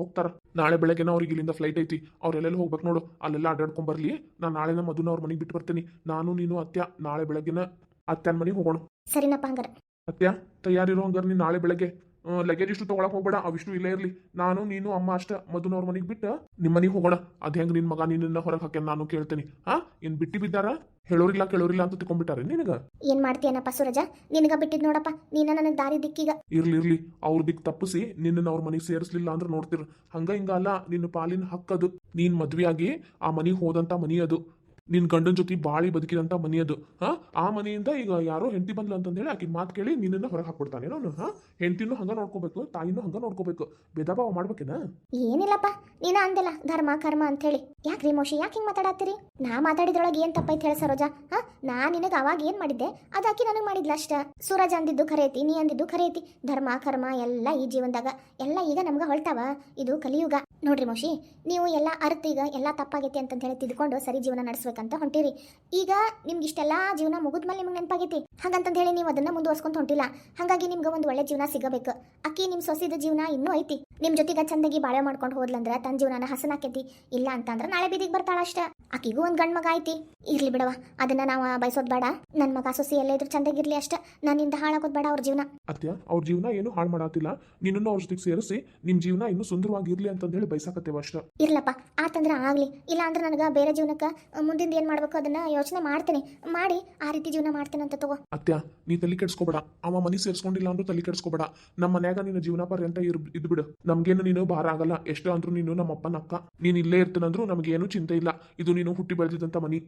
Speaker 2: ಹೋಗ್ತಾರ. ನಾಳೆ ಬೆಳಗ್ಗೆನ ಅವ್ರಿಗೆ ಇಲ್ಲಿಂದ ಫ್ಲೈಟ್ ಐತಿ. ಅವ್ರೆಲ್ಲೆಲ್ಲ ಹೋಗ್ಬೇಕು ನೋಡು. ಅಲ್ಲೆಲ್ಲ ಅಡ್ಡಾಡ್ಕೊಂಡ್ ಬರ್ಲಿ. ನಾನು ನಾಳೆನ ಮಧುನ ಅವ್ರ ಮನೆಗೆ ಬಿಟ್ಟು ಬರ್ತೀನಿ. ನಾನು ನೀನು ಅತ್ಯ ನಾಳೆ ಬೆಳಗ್ಗೆನ ಅತ್ಯನ ಮನೆಗೆ ಹೋಗೋಣ.
Speaker 1: ಸರಿನಪ್ಪ ಹಂಗಾರ.
Speaker 2: ಅತ್ಯ ತಯಾರಿರೋ ಹಂಗಾರ ನೀನು ನಾಳೆ ಬೆಳಗ್ಗೆ ಲಗೇಜ್ ಇಷ್ಟು ತೊಗೊಳಕ್ ಹೋಗ್ಬೇಡ ಅವಿಷ್ಟು ಇಲ್ಲೇ ಇರ್ಲಿ. ನಾನು ನೀನು ಅಮ್ಮ ಅಷ್ಟ. ಮಧುನವ್ರ ಮನೆಗೆ ಬಿಟ್ಟು ನಿಮ್ಮ ಮನೆಗೆ ಹೋಗೋಣ. ಅದ್ ಹೆಂಗ್ ನಿನ್ ಮಗ ನಿನ್ನ ಹೊರಗೆ ಹಾಕ್ಯಾನ ನಾನು ಕೇಳ್ತೇನೆ. ಹಾ? ಏನ್ ಬಿಟ್ಟಿ ಬಿದ್ದಾರ? ಹೇಳೋರಿಲ್ಲ ಕೇಳೋರಿಲ್ಲ ಅಂತ ತಿಕೊಂಡ್ಬಿಟ್ಟಾರೆ ನಿನಗ?
Speaker 1: ಏನ್ ಮಾಡ್ತೀಯನಪ್ಪ ಸುರಜ? ನಿನಗ ಬಿಟ್ಟಿದ್ ನೋಡಪ್ಪ. ನೀನ ನನಗೆ ದಾರಿ ದಿಕ್ಕೀಗ.
Speaker 2: ಇರ್ಲಿ ಇರ್ಲಿ. ಅವ್ರ ದಿಕ್ ತಪ್ಪಿಸಿ ನಿನ್ನ ಅವ್ರ ಮನೆಗೆ ಸೇರಿಸ್ಲಿಲ್ಲ ಅಂದ್ರೆ ನೋಡ್ತಿರ್. ಹಂಗ ಹಿಂಗ ಅಲ್ಲ ನಿನ್ನ ಪಾಲಿನ ಹಕ್ಕದು ನೀನ್ ಮದ್ವೆಯಾಗಿ ಆ ಮನೆಗೆ ಹೋದಂತ ಮನಿ ಅದು. ನಿನ್ ಗಂಡನ ಜೊತೆ ಬಾಳಿ ಬದುಕಿದಂತ ಮನಿ ಅದು. ಹಾ? ಆ ಮನೆಯಿಂದ ಈಗ ಯಾರೋ ಹೆಂಡತಿ ಬಂದ್ಲ ಅಂತಂದೇಳಿ ಆಕಿ ಮಾತು ಕೇಳಿ ನಿನ್ನನ್ನ ಹೊರಗೆ ಹಾಕ್ಬಿಡ್ತಾನೆ. ಅವನು, ಹಾ? ಹೆಂಡತಿನೂ ಹಂಗ ನೋಡ್ಕೋಬೇಕು, ತಾಯಿನೂ ಹಂಗ ನೋಡ್ಕೋಬೇಕು. ಭೇದಭಾವ ಮಾಡ್ಬೇಕೇನ?
Speaker 1: ಏನಿಲ್ಲಪ್ಪ, ನೀನ ಅಂದಿಲ್ಲ, ಧರ್ಮ, ಕರ್ಮ ಅಂತ ಹೇಳಿ ಯಾಕ್ರಿ ಮೋಶಿ, ಯಾಕೆ ಹಿಂಗ್ ಮಾತಾಡತ್ತೀರಿ? ನಾ ಮಾತಾಡಿದ್ರೊಳಗೆ ಏನ್ ತಪ್ಪೈತೆ ಹೇಳ ಸರೋಜಾ. ಹಾ? ನಾ ನಿನಗ ಅವಾಗ ಏನ್ ಮಾಡಿದ್ದೆ? ಅದಾಕಿ ನನಗ್ ಮಾಡಿದ್ಲ ಅಷ್ಟ. ಸೂರಜ್ ಅಂದಿದ್ದು ಕರೆಯತಿ ನೀ ಅಂದಿದ್ದು ಕರೆಯತಿ ಧರ್ಮ, ಕರ್ಮ ಎಲ್ಲ ಈ ಜೀವನದಾಗ, ಎಲ್ಲ ಈಗ ನಮ್ಗ ಹೊಳ್ತಾವ. ಇದು ಕಲಿಯುಗ. ನೋಡ್ರಿ ಮೋಶಿ, ನೀವು ಎಲ್ಲ ಅರ್ಥ ಈಗ, ಎಲ್ಲ ತಪ್ಪಾಗೈತಿ ಅಂತ ಹೇಳಿ ತಿದ್ಕೊಂಡು ಸರಿ ಜೀವನ ನಡೆಸ್ಬೇಕಂತ ಹೊಂಟಿರಿ. ಈಗ ನಿಮ್ಗೆ ಇಷ್ಟೆಲ್ಲ ಜೀವನ ಮುಗಿದ್ಮೇಲೆ ನಿಮ್ಗೆ ನೆನಪಾಗೈತಿ. ಹಾಗಂತಂದ್ ಹೇಳಿ ನೀವು ಅದನ್ನ ಮುಂದುವರ್ಸ್ಕೊಂಡು ಹೊಂಟಿಲ್ಲ. ಹಾಗಾಗಿ ನಿಮ್ಗೆ ಒಂದು ಒಳ್ಳೆ ಜೀವನ ಸಿಗಬೇಕು. ಅಕ್ಕಿ ನಿಮ್ಮ ಸೊಸಿದ ಜೀವನ ಇನ್ನೂ ಐತಿ. ನಿಮ್ ಜೊತೆಗೆ ಚಂದಾಗಿ ಬಾಳೆ ಮಾಡ್ಕೊಂಡು ಹೋದ್ಲಂದ್ರ ತನ್ನ ಜೀವನನ ಹಸನಾಕೈತಿ. ಇಲ್ಲ ಅಂತಂದ್ರ ನಾಳೆ ಬೀದಿಗೆ ಬರ್ತಾಳ ಅಷ್ಟ. ಆಕಿಗೂ ಒಂದ್ ಗಂಡ್ ಮಗ ಐತಿ. ಇರ್ಲಿ ಬಿಡವ ಅದನ್ನ ನಾವು ಬಯಸೋದ್ ಬೇಡ. ನನ್ ಮಗ ಸೊಸಿ ಎಲ್ಲ ಇದ್ರು ಚಂದಾಗಿರ್ಲಿ ಅಷ್ಟ. ನನ್ನಿಂದ ಹಾಳಾಗೋದ್ ಬೇಡ ಅವ್ರ ಜೀವನ.
Speaker 2: ಅತ್ಯ ಅವ್ರ ಜೀವನ ಏನು ಹಾಳು ಮಾಡಾತಿಲ್ಲ. ನಿನ್ನನ್ನು ಅವ್ರ ಜೊತೆಗೆ ಸೇರಿಸಿ ನಿಮ್ ಜೀವನ ಇನ್ನೂ ಸುಂದರವಾಗಿರ್ಲಿ ಅಂತ ಹೇಳಿ ಬಯಸಾಕತ್ತೇವ ಅಷ್ಟ.
Speaker 1: ಇರ್ಲಪ್ಪ ಆತಂದ್ರ ಆಗ್ಲಿ. ಇಲ್ಲ ಅಂದ್ರೆ ನನಗ ಬೇರೆ ಜೀವನಕ್ಕೆ ಮುಂದಿಂದ ಏನ್ ಮಾಡ್ಬೇಕು ಅದನ್ನ ಯೋಚನೆ ಮಾಡ್ತೀನಿ. ಮಾಡಿ ಆ ರೀತಿ ಜೀವನ ಮಾಡ್ತೇನೆ ಅಂತ ತಗೋ.
Speaker 2: ಅತ್ಯ ನೀ ತಲೆ ಕೆಡ್ಸ್ಕೊಬೇಡ. ಅವ ಮನಿ ಸೇರ್ಸ್ಕೊಂಡಿಲ್ಲ ಅಂದ್ರೂ ತಲೆ ಕೆಡ್ಸ್ಕೊಬೇಡ. ನಮ್ಮ ಮನ್ಯಾಗ ನಿನ್ನ ಜೀವನ ಪರ್ಯಂತ ಇರ್ ಇದ್ಬಿಡು ನಮ್ಗೇನು ನೀನು ಭಾರ ಆಗಲ್ಲ. ಎಷ್ಟು ಅಂದ್ರು ನೀನು ನಮ್ಮ ಅಪ್ಪನ ಅಕ್ಕ. ನೀನ್ ಇಲ್ಲೇ ಇರ್ತೀನಂದ್ರೂ ನಮಗೇನು ಚಿಂತೆ ಇಲ್ಲ. ಇದು ನೀನು ಹುಟ್ಟಿ ಬೆಳೆದಿದ್ದಂತ ಮನಿ.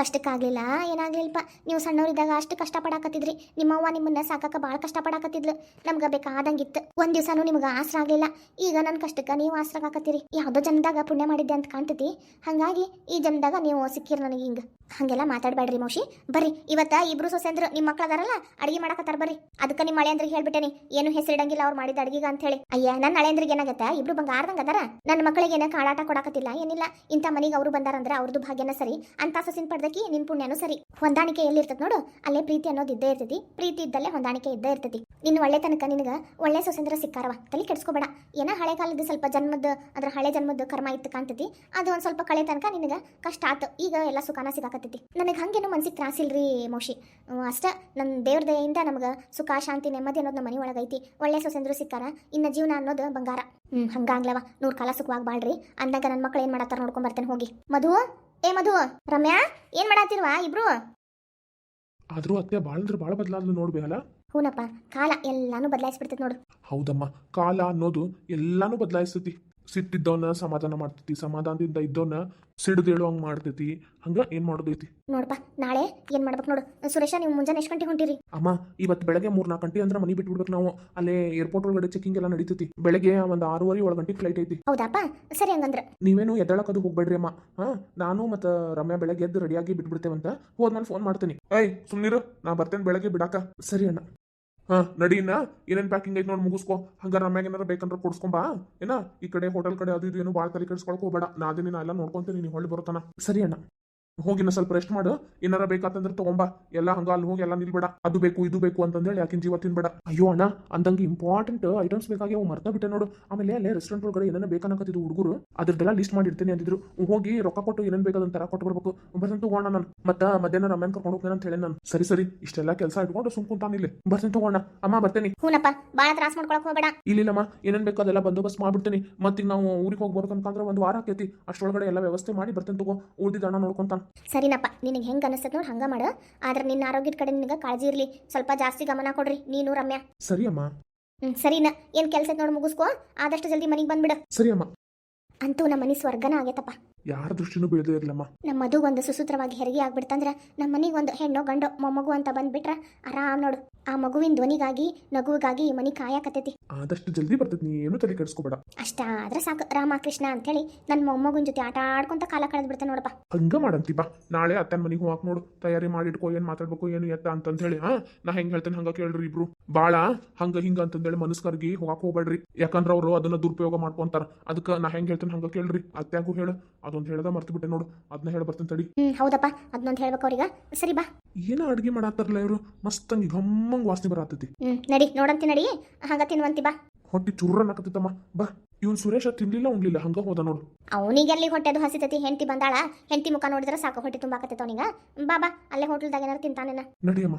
Speaker 1: ಕಷ್ಟಕ್ಕಾಗ್ಲಿಲ್ಲ ಏನಾಗ್ಲಿಲ್ಲಪ್ಪ. ನೀವು ಸಣ್ಣವರಿದ್ದಾಗ ಅಷ್ಟು ಕಷ್ಟಪಡಾಕತ್ತಿದ್ರಿ. ನಿಮ್ಮವ್ವ ನಿಮ್ಮನ್ನ ಸಾಕಾಕ ಕಷ್ಟ ಪಡಾಕತ್ತಿದ್ಲು ನಮ್ಗೆ ಬೇಕಾದಂಗಿತ್ತು. ಒಂದ್ ದಿವಸನೂ ನಿಮ್ಗೆ ಆಸರ ಆಗ್ಲಿಲ್ಲ. ಈಗ ನನ್ನ ಕಷ್ಟಕ್ಕ ನೀವು ಆಸರಾಗಕತ್ತೀರಿ ಯಾವ್ದೋ ಜನ್ಮದಾಗ ಪುಣ್ಯ ಮಾಡಿದ್ದೆ ಅಂತ ಕಾಣ್ತೈತಿ. ಹಂಗಾಗಿ ಈ ಜನ್ಮದಾಗ ನೀವು ಸಿಕ್ಕಿರಿ ನನಗೆ ಹಿಂಗ? ಹಂಗೆಲ್ಲ ಮಾತಾಡ್ಬೇಡ್ರಿ ಮೌಶಿ. ಬರ್ರಿ, ಇವತ್ತ ಇಬ್ರು ಸೊಸೆಂದ್ರು ನಿಮ್ಮ ಮಕ್ಳು ಅದಾರಲ್ಲ, ಅಡಿಗೆ ಮಾಡಕತ್ತಾರ ಬರ್ರಿ. ಅದಕ್ಕೆ ನಿಮ್ಮ ಹಳೆಯಂದ್ರಿಗೆ ಹೇಳ್ಬಿಟ್ಟೇನಿ, ಏನು ಹೆಸರಿಡಂಗಿಲ್ಲ ಅವ್ರು ಮಾಡಿದ ಅಡಿಗೆಗ ಅಂತ ಹೇಳಿ ಅಯ್ಯ ನನ್ನ ಹಳೆಯಂದ್ರಿಗೆ ಏನಾಗತ್ತ? ಇಬ್ರು ಬಂಗಾರದಂಗ ಅದಾರ? ನನ್ನ ಮಕ್ಕಳಿಗೆ ಏನ ಕಾಳಾಟ ಕೊಡಕತ್ತಿಲ್ಲ, ಏನಿಲ್ಲ. ಇಂಥ ಮನೆಗೆ ಅವರು ಬಂದಾರಂದ್ರೆ ಅವ್ರದ್ದು ಭಾಗ್ಯನ ಸರಿ ಅಂತ ಸೊಸಿನ ಪಡ್ದಕಿ ನಿನ್ ಪುಣ್ಯನೂ ಸರಿ. ಹೊಂದಾಣಿಕೆ ಎಲ್ಲಿರ್ತದ ನೋಡು, ಅಲ್ಲೇ ಪ್ರೀತಿ ಅನ್ನೋದು ಇದ್ದೇ ಇರ್ತೈತಿ. ಪ್ರೀತಿ ಇದ್ದಲ್ಲೇ ಹೊಂದಾಣಿಕೆ ಇದ್ದೇ ಇರ್ತೈತಿ. ನಿನ್ನ ಒಳ್ಳೆ ತನಕ ನಿನಗ ಒಳ್ಳೆ ಸೊಸೆಂದ್ರ ಸಿಕ್ಕಾರವ, ತಲೆ ಕೆಡ್ಸ್ಕೊಬೇಡ. ಏನ ಹಳೆ ಕಾಲದ ಸ್ವಲ್ಪ ಜನ್ಮದ, ಅದ್ರ ಹಳೆ ಜನ್ಮದ ಕರ್ಮ ಇತ್ತು ಕಾಣ್ತೈತಿ, ಅದು ಒಂದ್ ಸ್ವಲ್ಪ ಕಳೆ ತನಕ ನಿನಗ ಕಷ್ಟ ಆತು. ಈಗ ಎಲ್ಲ ಸುಖಾನ ಸಿಗಾಕತ್ತೈತಿ. ನನಗೆ ಹಂಗೇನು ಮನ್ಸಿಗೆ ತ್ರಾಸಿಲ್ರಿ ಮೋಶಿ. ಅಷ್ಟ ನನ್ನ ದೇವ್ರ ದಯೆಯಿಂದ ನಮಗೆ ಸುಖ ಶಾಂತಿ ನೆಮ್ಮದಿ ಅನ್ನೋದು ನಮ್ಮ ಮನೆ ಒಳಗೈತಿ ಒಳ್ಳೆ ಸೊಸೆಂದ್ರು ಸಿಕ್ಕಾರ ಇನ್ನ ಜೀವನ ಅನ್ನೋದು ಬಂಗಾರ. ಹ್ಮ್ ಹಂಗಾಗ್ಲವ ನೂರ್ ಕಾಲ ಸುಖವಾಗಿ ಬಾಳ್ರಿ ಅಂದಾಗ ನನ್ನ ಮಕ್ಳು ಏನ್ ಮಾಡತ್ತಾರ ನೋಡ್ಕೊಂಡ್ ಬರ್ತೇನೆ ಹೋಗಿ. ಮಧು ಏ ಮಧು ರಮ್ಯಾ ಏನ್ ಮಾಡಾತಿರ್ವಾ ಇಬ್ರು?
Speaker 2: ಆದ್ರೂ ಅತ್ತೆ ಭಾಳ ಬಾಳ ಭಾಳ ಬದಲಾದ್ಲು ನೋಡ್ಬೇಕಲ್ಲ
Speaker 1: ಹೂನಪ್ಪ ಕಾಲ ಎಲ್ಲಾನು ಬದಲಾಯಿಸ್ಬಿಡ್ತೈತಿ ನೋಡು.
Speaker 2: ಹೌದಮ್ಮ ಕಾಲ ಅನ್ನೋದು ಎಲ್ಲಾನು ಬದಲಾಯಿಸ್ತೈತಿ ಸಿಟ್ಟಿದ್ದವನ್ನ ಸಮಾಧಾನ ಮಾಡ್ತೈತಿ. ಸಮಾಧಾನದಿಂದ ಇದ್ದವನ್ನ ಸಿಡ್ದೇಳು ಹಂಗೆ ಮಾಡ್ತೈತಿ. ಹಂಗ ಏನ್ ಮಾಡೋದೈತಿ?
Speaker 1: ನೋಡಪ್ಪ ನಾಳೆ ಏನ್ ಮಾಡ್ಬೇಕು ನೋಡು. ಸುರೇಶ ನೀವು ಮುಂಜಾನೆ ಎಷ್ಟು ಗಂಟೆಗೆ ಹೊಂಟಿರಿ?
Speaker 2: ಅಮ್ಮ ಇವತ್ತು ಬೆಳಗ್ಗೆ ಮೂರ್ ನಾಲ್ಕು ಗಂಟೆ ಅಂದ್ರೆ ಮನಿ ಬಿಟ್ಬಿಡ್ಬೇಕು ನಾವು. ಅಲ್ಲೇ ಏರ್ಪೋರ್ಟ್ ಒಳಗಡೆ ಚೆಕಿಂಗ್ ಎಲ್ಲ ನಡೀತೈತಿ. ಬೆಳಗ್ಗೆ ಒಂದು ಆರೂವರೆ ಏಳು ಗಂಟೆ ಫ್ಲೈಟ್ ಐತಿ.
Speaker 1: ಹೌದಪ್ಪ ಸರಿ ಹಂಗಂದ್ರೆ.
Speaker 2: ನೀವೇನು ಎದ್ದಳಕದು ಹೋಗ್ಬೇಡ್ರಿ ಅಮ್ಮ. ಹಾ ನಾನು ಮತ್ತೆ ರಮ್ಯಾ ಬೆಳಗ್ಗೆ ಎದ್ದು ರೆಡಿಯಾಗಿ ಬಿಟ್ಬಿಡ್ತೇವಂತ ನಾನು ಫೋನ್ ಮಾಡ್ತೀನಿ. ಏಯ್ ಸುಮ್ನಿರು ನಾ ಬರ್ತೇನೆ ಬೆಳಗ್ಗೆ ಬಿಡಾಕ. ಸರಿ ಅಣ್ಣ. ಹಾ. ನಡಿ ಇನ್ನ ಏನೇನ್ ಪ್ಯಾಕಿಂಗ್ ಐತೆ ನೋಡಿ ಮುಗಿಸ್ಕೊ. ಹಂಗಾರ ನಮ್ಯಾಗ ಏನಾರ ಬೇಕಂದ್ರೆ ಕೊಡ್ಸ್ಕೊಂಬಾ. ಏನ, ಈ ಕಡೆ ಹೋಟೆಲ್ ಕಡೆ ಅದು ಇದು ಏನು ಭಾಳ ತಲೆ ಕೆಡಿಸ್ಕೊಳಕ್ ಹೋಗ್ಬೇಡ. ನಾ ಅದೇ ನಾ ಎಲ್ಲ ನೋಡ್ಕೊಂತೀನಿ, ನೀನು ಹೊಳ್ಳಿ ಬರುತ್ತಾನ ಸರಿ ಅಣ್ಣ. ಹೋಗಿನ ಸ್ವಲ್ಪ ರೆಸ್ಟ್ ಮಾಡು. ಏನಾರ ಬೇಕಾತಂದ್ರೆ ತಗೊಂಬಾ. ಎಲ್ಲ ಹಂಗ ಅಲ್ಲಿ ಹೋಗಿ ಎಲ್ಲ ನಿಲ್ಬೇಡ. ಅದು ಬೇಕು ಇದು ಬೇಕು ಅಂತಂದೇಳಿ ಯಾಕಿನ ಜೀವ ತಿನ್ಬೇಡ. ಅಯ್ಯೋ ಅಣ್ಣ ಅಂದಂಗೆ ಇಂಪಾರ್ಟೆಂಟ್ ಐಟಮ್ಸ್ ಬೇಕಾಗಿ ಅವು ಮರ್ತಾ ಬಿಟ್ಟೆ ನೋಡು. ಆಮೇಲೆ ಅಲ್ಲೇ ರೆಸ್ಟೋರೆಂಟ್ ಒಳಗಡೆ ಏನೇನು ಬೇಕನ್ನಕತ್ತಿದ್ದು ಹುಡುಗರು ಅದ್ರದ್ದೆಲ್ಲ ಲಿಸ್ಟ್ ಮಾಡಿರ್ತೀನಿ ಅಂದಿದ್ರು. ಹೋಗಿ ರೊಕ್ಕ ಕೊಟ್ಟು ಏನೇನು ಬೇಕಾದಂತ ತರ ಕೊಟ್ಟು ಬರ್ಬೇಕು. ಬರ್ತೀನಿ ತಗೋಣ ನಾನು. ಮತ್ತೆ ಮಧ್ಯಾಹ್ನ ರಮ್ಯಾನ್ ಕರ್ಕೊಂಡು ಹೋಗ್ತೇನೆ ಅಂತ ಹೇಳಿ ನಾನು. ಸರಿ ಸರಿ. ಇಷ್ಟೆಲ್ಲ ಕೆಲಸ ಇಟ್ಕೊಂಡು ಸುಮ್ ಕುಂತಾನಿಲ್ಲ ಬರ್ತೀನಿ ತಗೋಣ ಅಮ್ಮ ಬರ್ತೇನೆ.
Speaker 1: ಹೂನಪ್ಪ ತ್ರಾಸ ಮಾಡ್ಕೊಳಕ್ ಹೋಗ್ಬೇಡ.
Speaker 2: ಇಲ್ಲಿಲ್ಲಮ್ಮ. ಏನೇನ್ ಬೇಕು ಅದೆಲ್ಲ ಬಂದೋಬಸ್ತ್ ಮಾಡ್ಬಿಡ್ತೀನಿ. ಮತ್ತೆ ನಾವು ಊರಿಗೆ ಹೋಗಿ ಬರ್ಬೇಕಂತಂದ್ರೆ ಒಂದು ವಾರ ಆಕೈತಿ. ಅಷ್ಟೊಳಗಡೆ ಎಲ್ಲ ವ್ಯವಸ್ಥೆ ಮಾಡಿ ಬರ್ತೇನೆ ತಗೋ. ಉಳಿದಿದ್ದ ಹಣ ನೋಡ್ಕೊಂತಾನ.
Speaker 1: ಸರಿನಪ್ಪ ನಿನಗೆ ಹೆಂಗೆ ಅನಿಸ್ತದ ನೋಡಿ ಹಂಗ ಮಾಡು. ಆದ್ರೆ ನಿನ್ನ ಆರೋಗ್ಯದ ಕಡೆ ನಿನಗೆ ಕಾಳಜಿ ಇರಲಿ. ಸ್ವಲ್ಪ ಜಾಸ್ತಿ ಗಮನ ಕೊಡ್ರಿ ನೀನು ರಮ್ಯಾ.
Speaker 2: ಸರಿ ಅಮ್ಮ.
Speaker 1: ಹ್ಞೂ ಸರಿನಾ. ಏನು ಕೆಲಸ ನೋಡ್ ನೋಡಿ ಮುಗಿಸ್ಕೋ. ಆದಷ್ಟು ಜಲ್ದಿ ಮನೆಗೆ ಬಂದ್ಬಿಡು.
Speaker 2: ಸರಿ ಅಮ್ಮ.
Speaker 1: ಅಂತೂ ನಮ್ಮ ಮನೆ ಸ್ವರ್ಗನ ಆಗೈತಪ್ಪ.
Speaker 2: ಯಾರ ದೃಷ್ಟಿನೂ ಬೀಳದೇ ಇರ್ಲಮ್ಮ.
Speaker 1: ನಮ್ಮ ಒಂದು ಸುಸೂತ್ರವಾಗಿ ಹೆರಿಗೆ ಆಗ್ಬಿಡ್ತಂದ್ರ ನಮ್ಮ ಮನೆಗೆ ಒಂದು ಹೆಣ್ಣು ಗಂಡು ಮೊಮ್ಮಗು ಅಂತ ಬಂದ್ಬಿಟ್ರ ಆರಾಮ್ ನೋಡು. ಆ ಮಗುವಿನ ಧ್ವನಿಗಾಗಿ ನಗುವಿಗಾಗಿ ಈ ಮನೆ ಕಾಯಕತ್ತೈತಿ.
Speaker 2: ಆದಷ್ಟು ಜಲ್ದಿ ಬರ್ತೈತಿ ನೀ ಏನು ತಲೆ ಕೆಡಿಸ್ಕೋಬೇಡ.
Speaker 1: ಅಷ್ಟಾದ್ರೆ ಸಾಕು ರಾಮಕೃಷ್ಣ ಅಂತೇಳಿ ನನ್ನ ಮೊಮ್ಮಗನ ಜೊತೆ ಆಟ ಆಡ್ಕೊಂತ ಕಾಲ ಕಳೆದು ಬಿಡ್ತಾನೆ ನೋಡಪ್ಪ.
Speaker 2: ಹಂಗ ಮಾಡಂತಿ ಬಾ ನಾಳೆ ಅತ್ತನ ಮನೆಗೆ ಹೋಗಾಕ್ ನೋಡು ತಯಾರಿ ಮಾಡಿಟ್ಕೋ ಏನ್ ಮಾತಾಡ್ಬೇಕು ಏನು ಎತ್ತ ಅಂತಂದ ಹೇಳಿ ಹಾ? ನಾ ಹೆಂಗ್ ಹೇಳ್ತೇನೆ ಹಂಗ ಕೇಳ್ರಿ ಇಬ್ರು. ಬಾಳ ಹಂಗ ಹಿಂಗ ಅಂತಂದೇಳಿ ಮನಸ್ಕರ್ಗಿ ಹೋಗಾಕ್ ಹೋಗ್ಬೇಡ್ರಿ ಯಾಕಂದ್ರ ಅವ್ರು ಅದನ್ನ ದುರುಪಯೋಗ ಮಾಡ್ಕೊಂತಾರ. ಅದಕ್ಕ ನಾ ಹೆಂಗ್ ಹೇಳ್ತೇನೆ ಹಂಗ ಕೇಳ್ರಿ ಅತ್ಯಾಗೂ ಹೇಳು. ಅದೊಂದ್ ಹೇಳದ ಮರ್ತು ಬಿಟ್ಟೆ ನೋಡು. ಅದನ್ನ ಹೇಳ ಬರ್ತೇನೆ ತಡಿ.
Speaker 1: ಹೌದಪ್ಪ. ಅದನ್ನೊಂದು ಹೇಳ್ಬೇಕು ಅವ್ರಿಗ. ಸರಿ ಬಾ.
Speaker 2: ಏನ ಅಡ್ಗೆ ಮಾಡತ್ತಾರಲ್ಲ ಇವರು? ಮಸ್ತಂಗಿ ಘಮ್ಮಂಗ್ ವಾಸನೆ ಬರತ್ತೈತಿ
Speaker 1: ನಡಿ ನೋಡಂತಿ ನಡಿ. ಹಂಗ ತಿನ್ವಂತಿ ಬಾ.
Speaker 2: ಹೊಟ್ಟಿ ಚುರ್ರನ್ ಹಾಕತ್ತೈತಮ್ಮ ಬಾ. ಇವನ್ ಸುರೇಶ ತಿನ್ಲಿಲ್ಲ ಉಣ್ಲಿಲ್ಲ. ಹಂಗ ಹೋದ ನೋಡು.
Speaker 1: ಅವನಿಗೆಲ್ಲಿ ಹೊಟ್ಟೆದು ಹಸಿತತಿ ಹೆಂಡತಿ ಬಂದಾಳ ಹೆಂಡತಿ ಮುಖ ನೋಡಿದ್ರೆ ಸಾಕು ಹೊಟ್ಟೆ ತುಂಬಾಕತ್ತೈತೆ ಅವನಿಗ. ಬಾ ಬಾ. ಅಲ್ಲೇ ಹೋಟೆಲ್ದಾಗ ಏನಾರು ತಿಂತಾನೇನ?
Speaker 2: ನಡಿಯಮ್ಮ.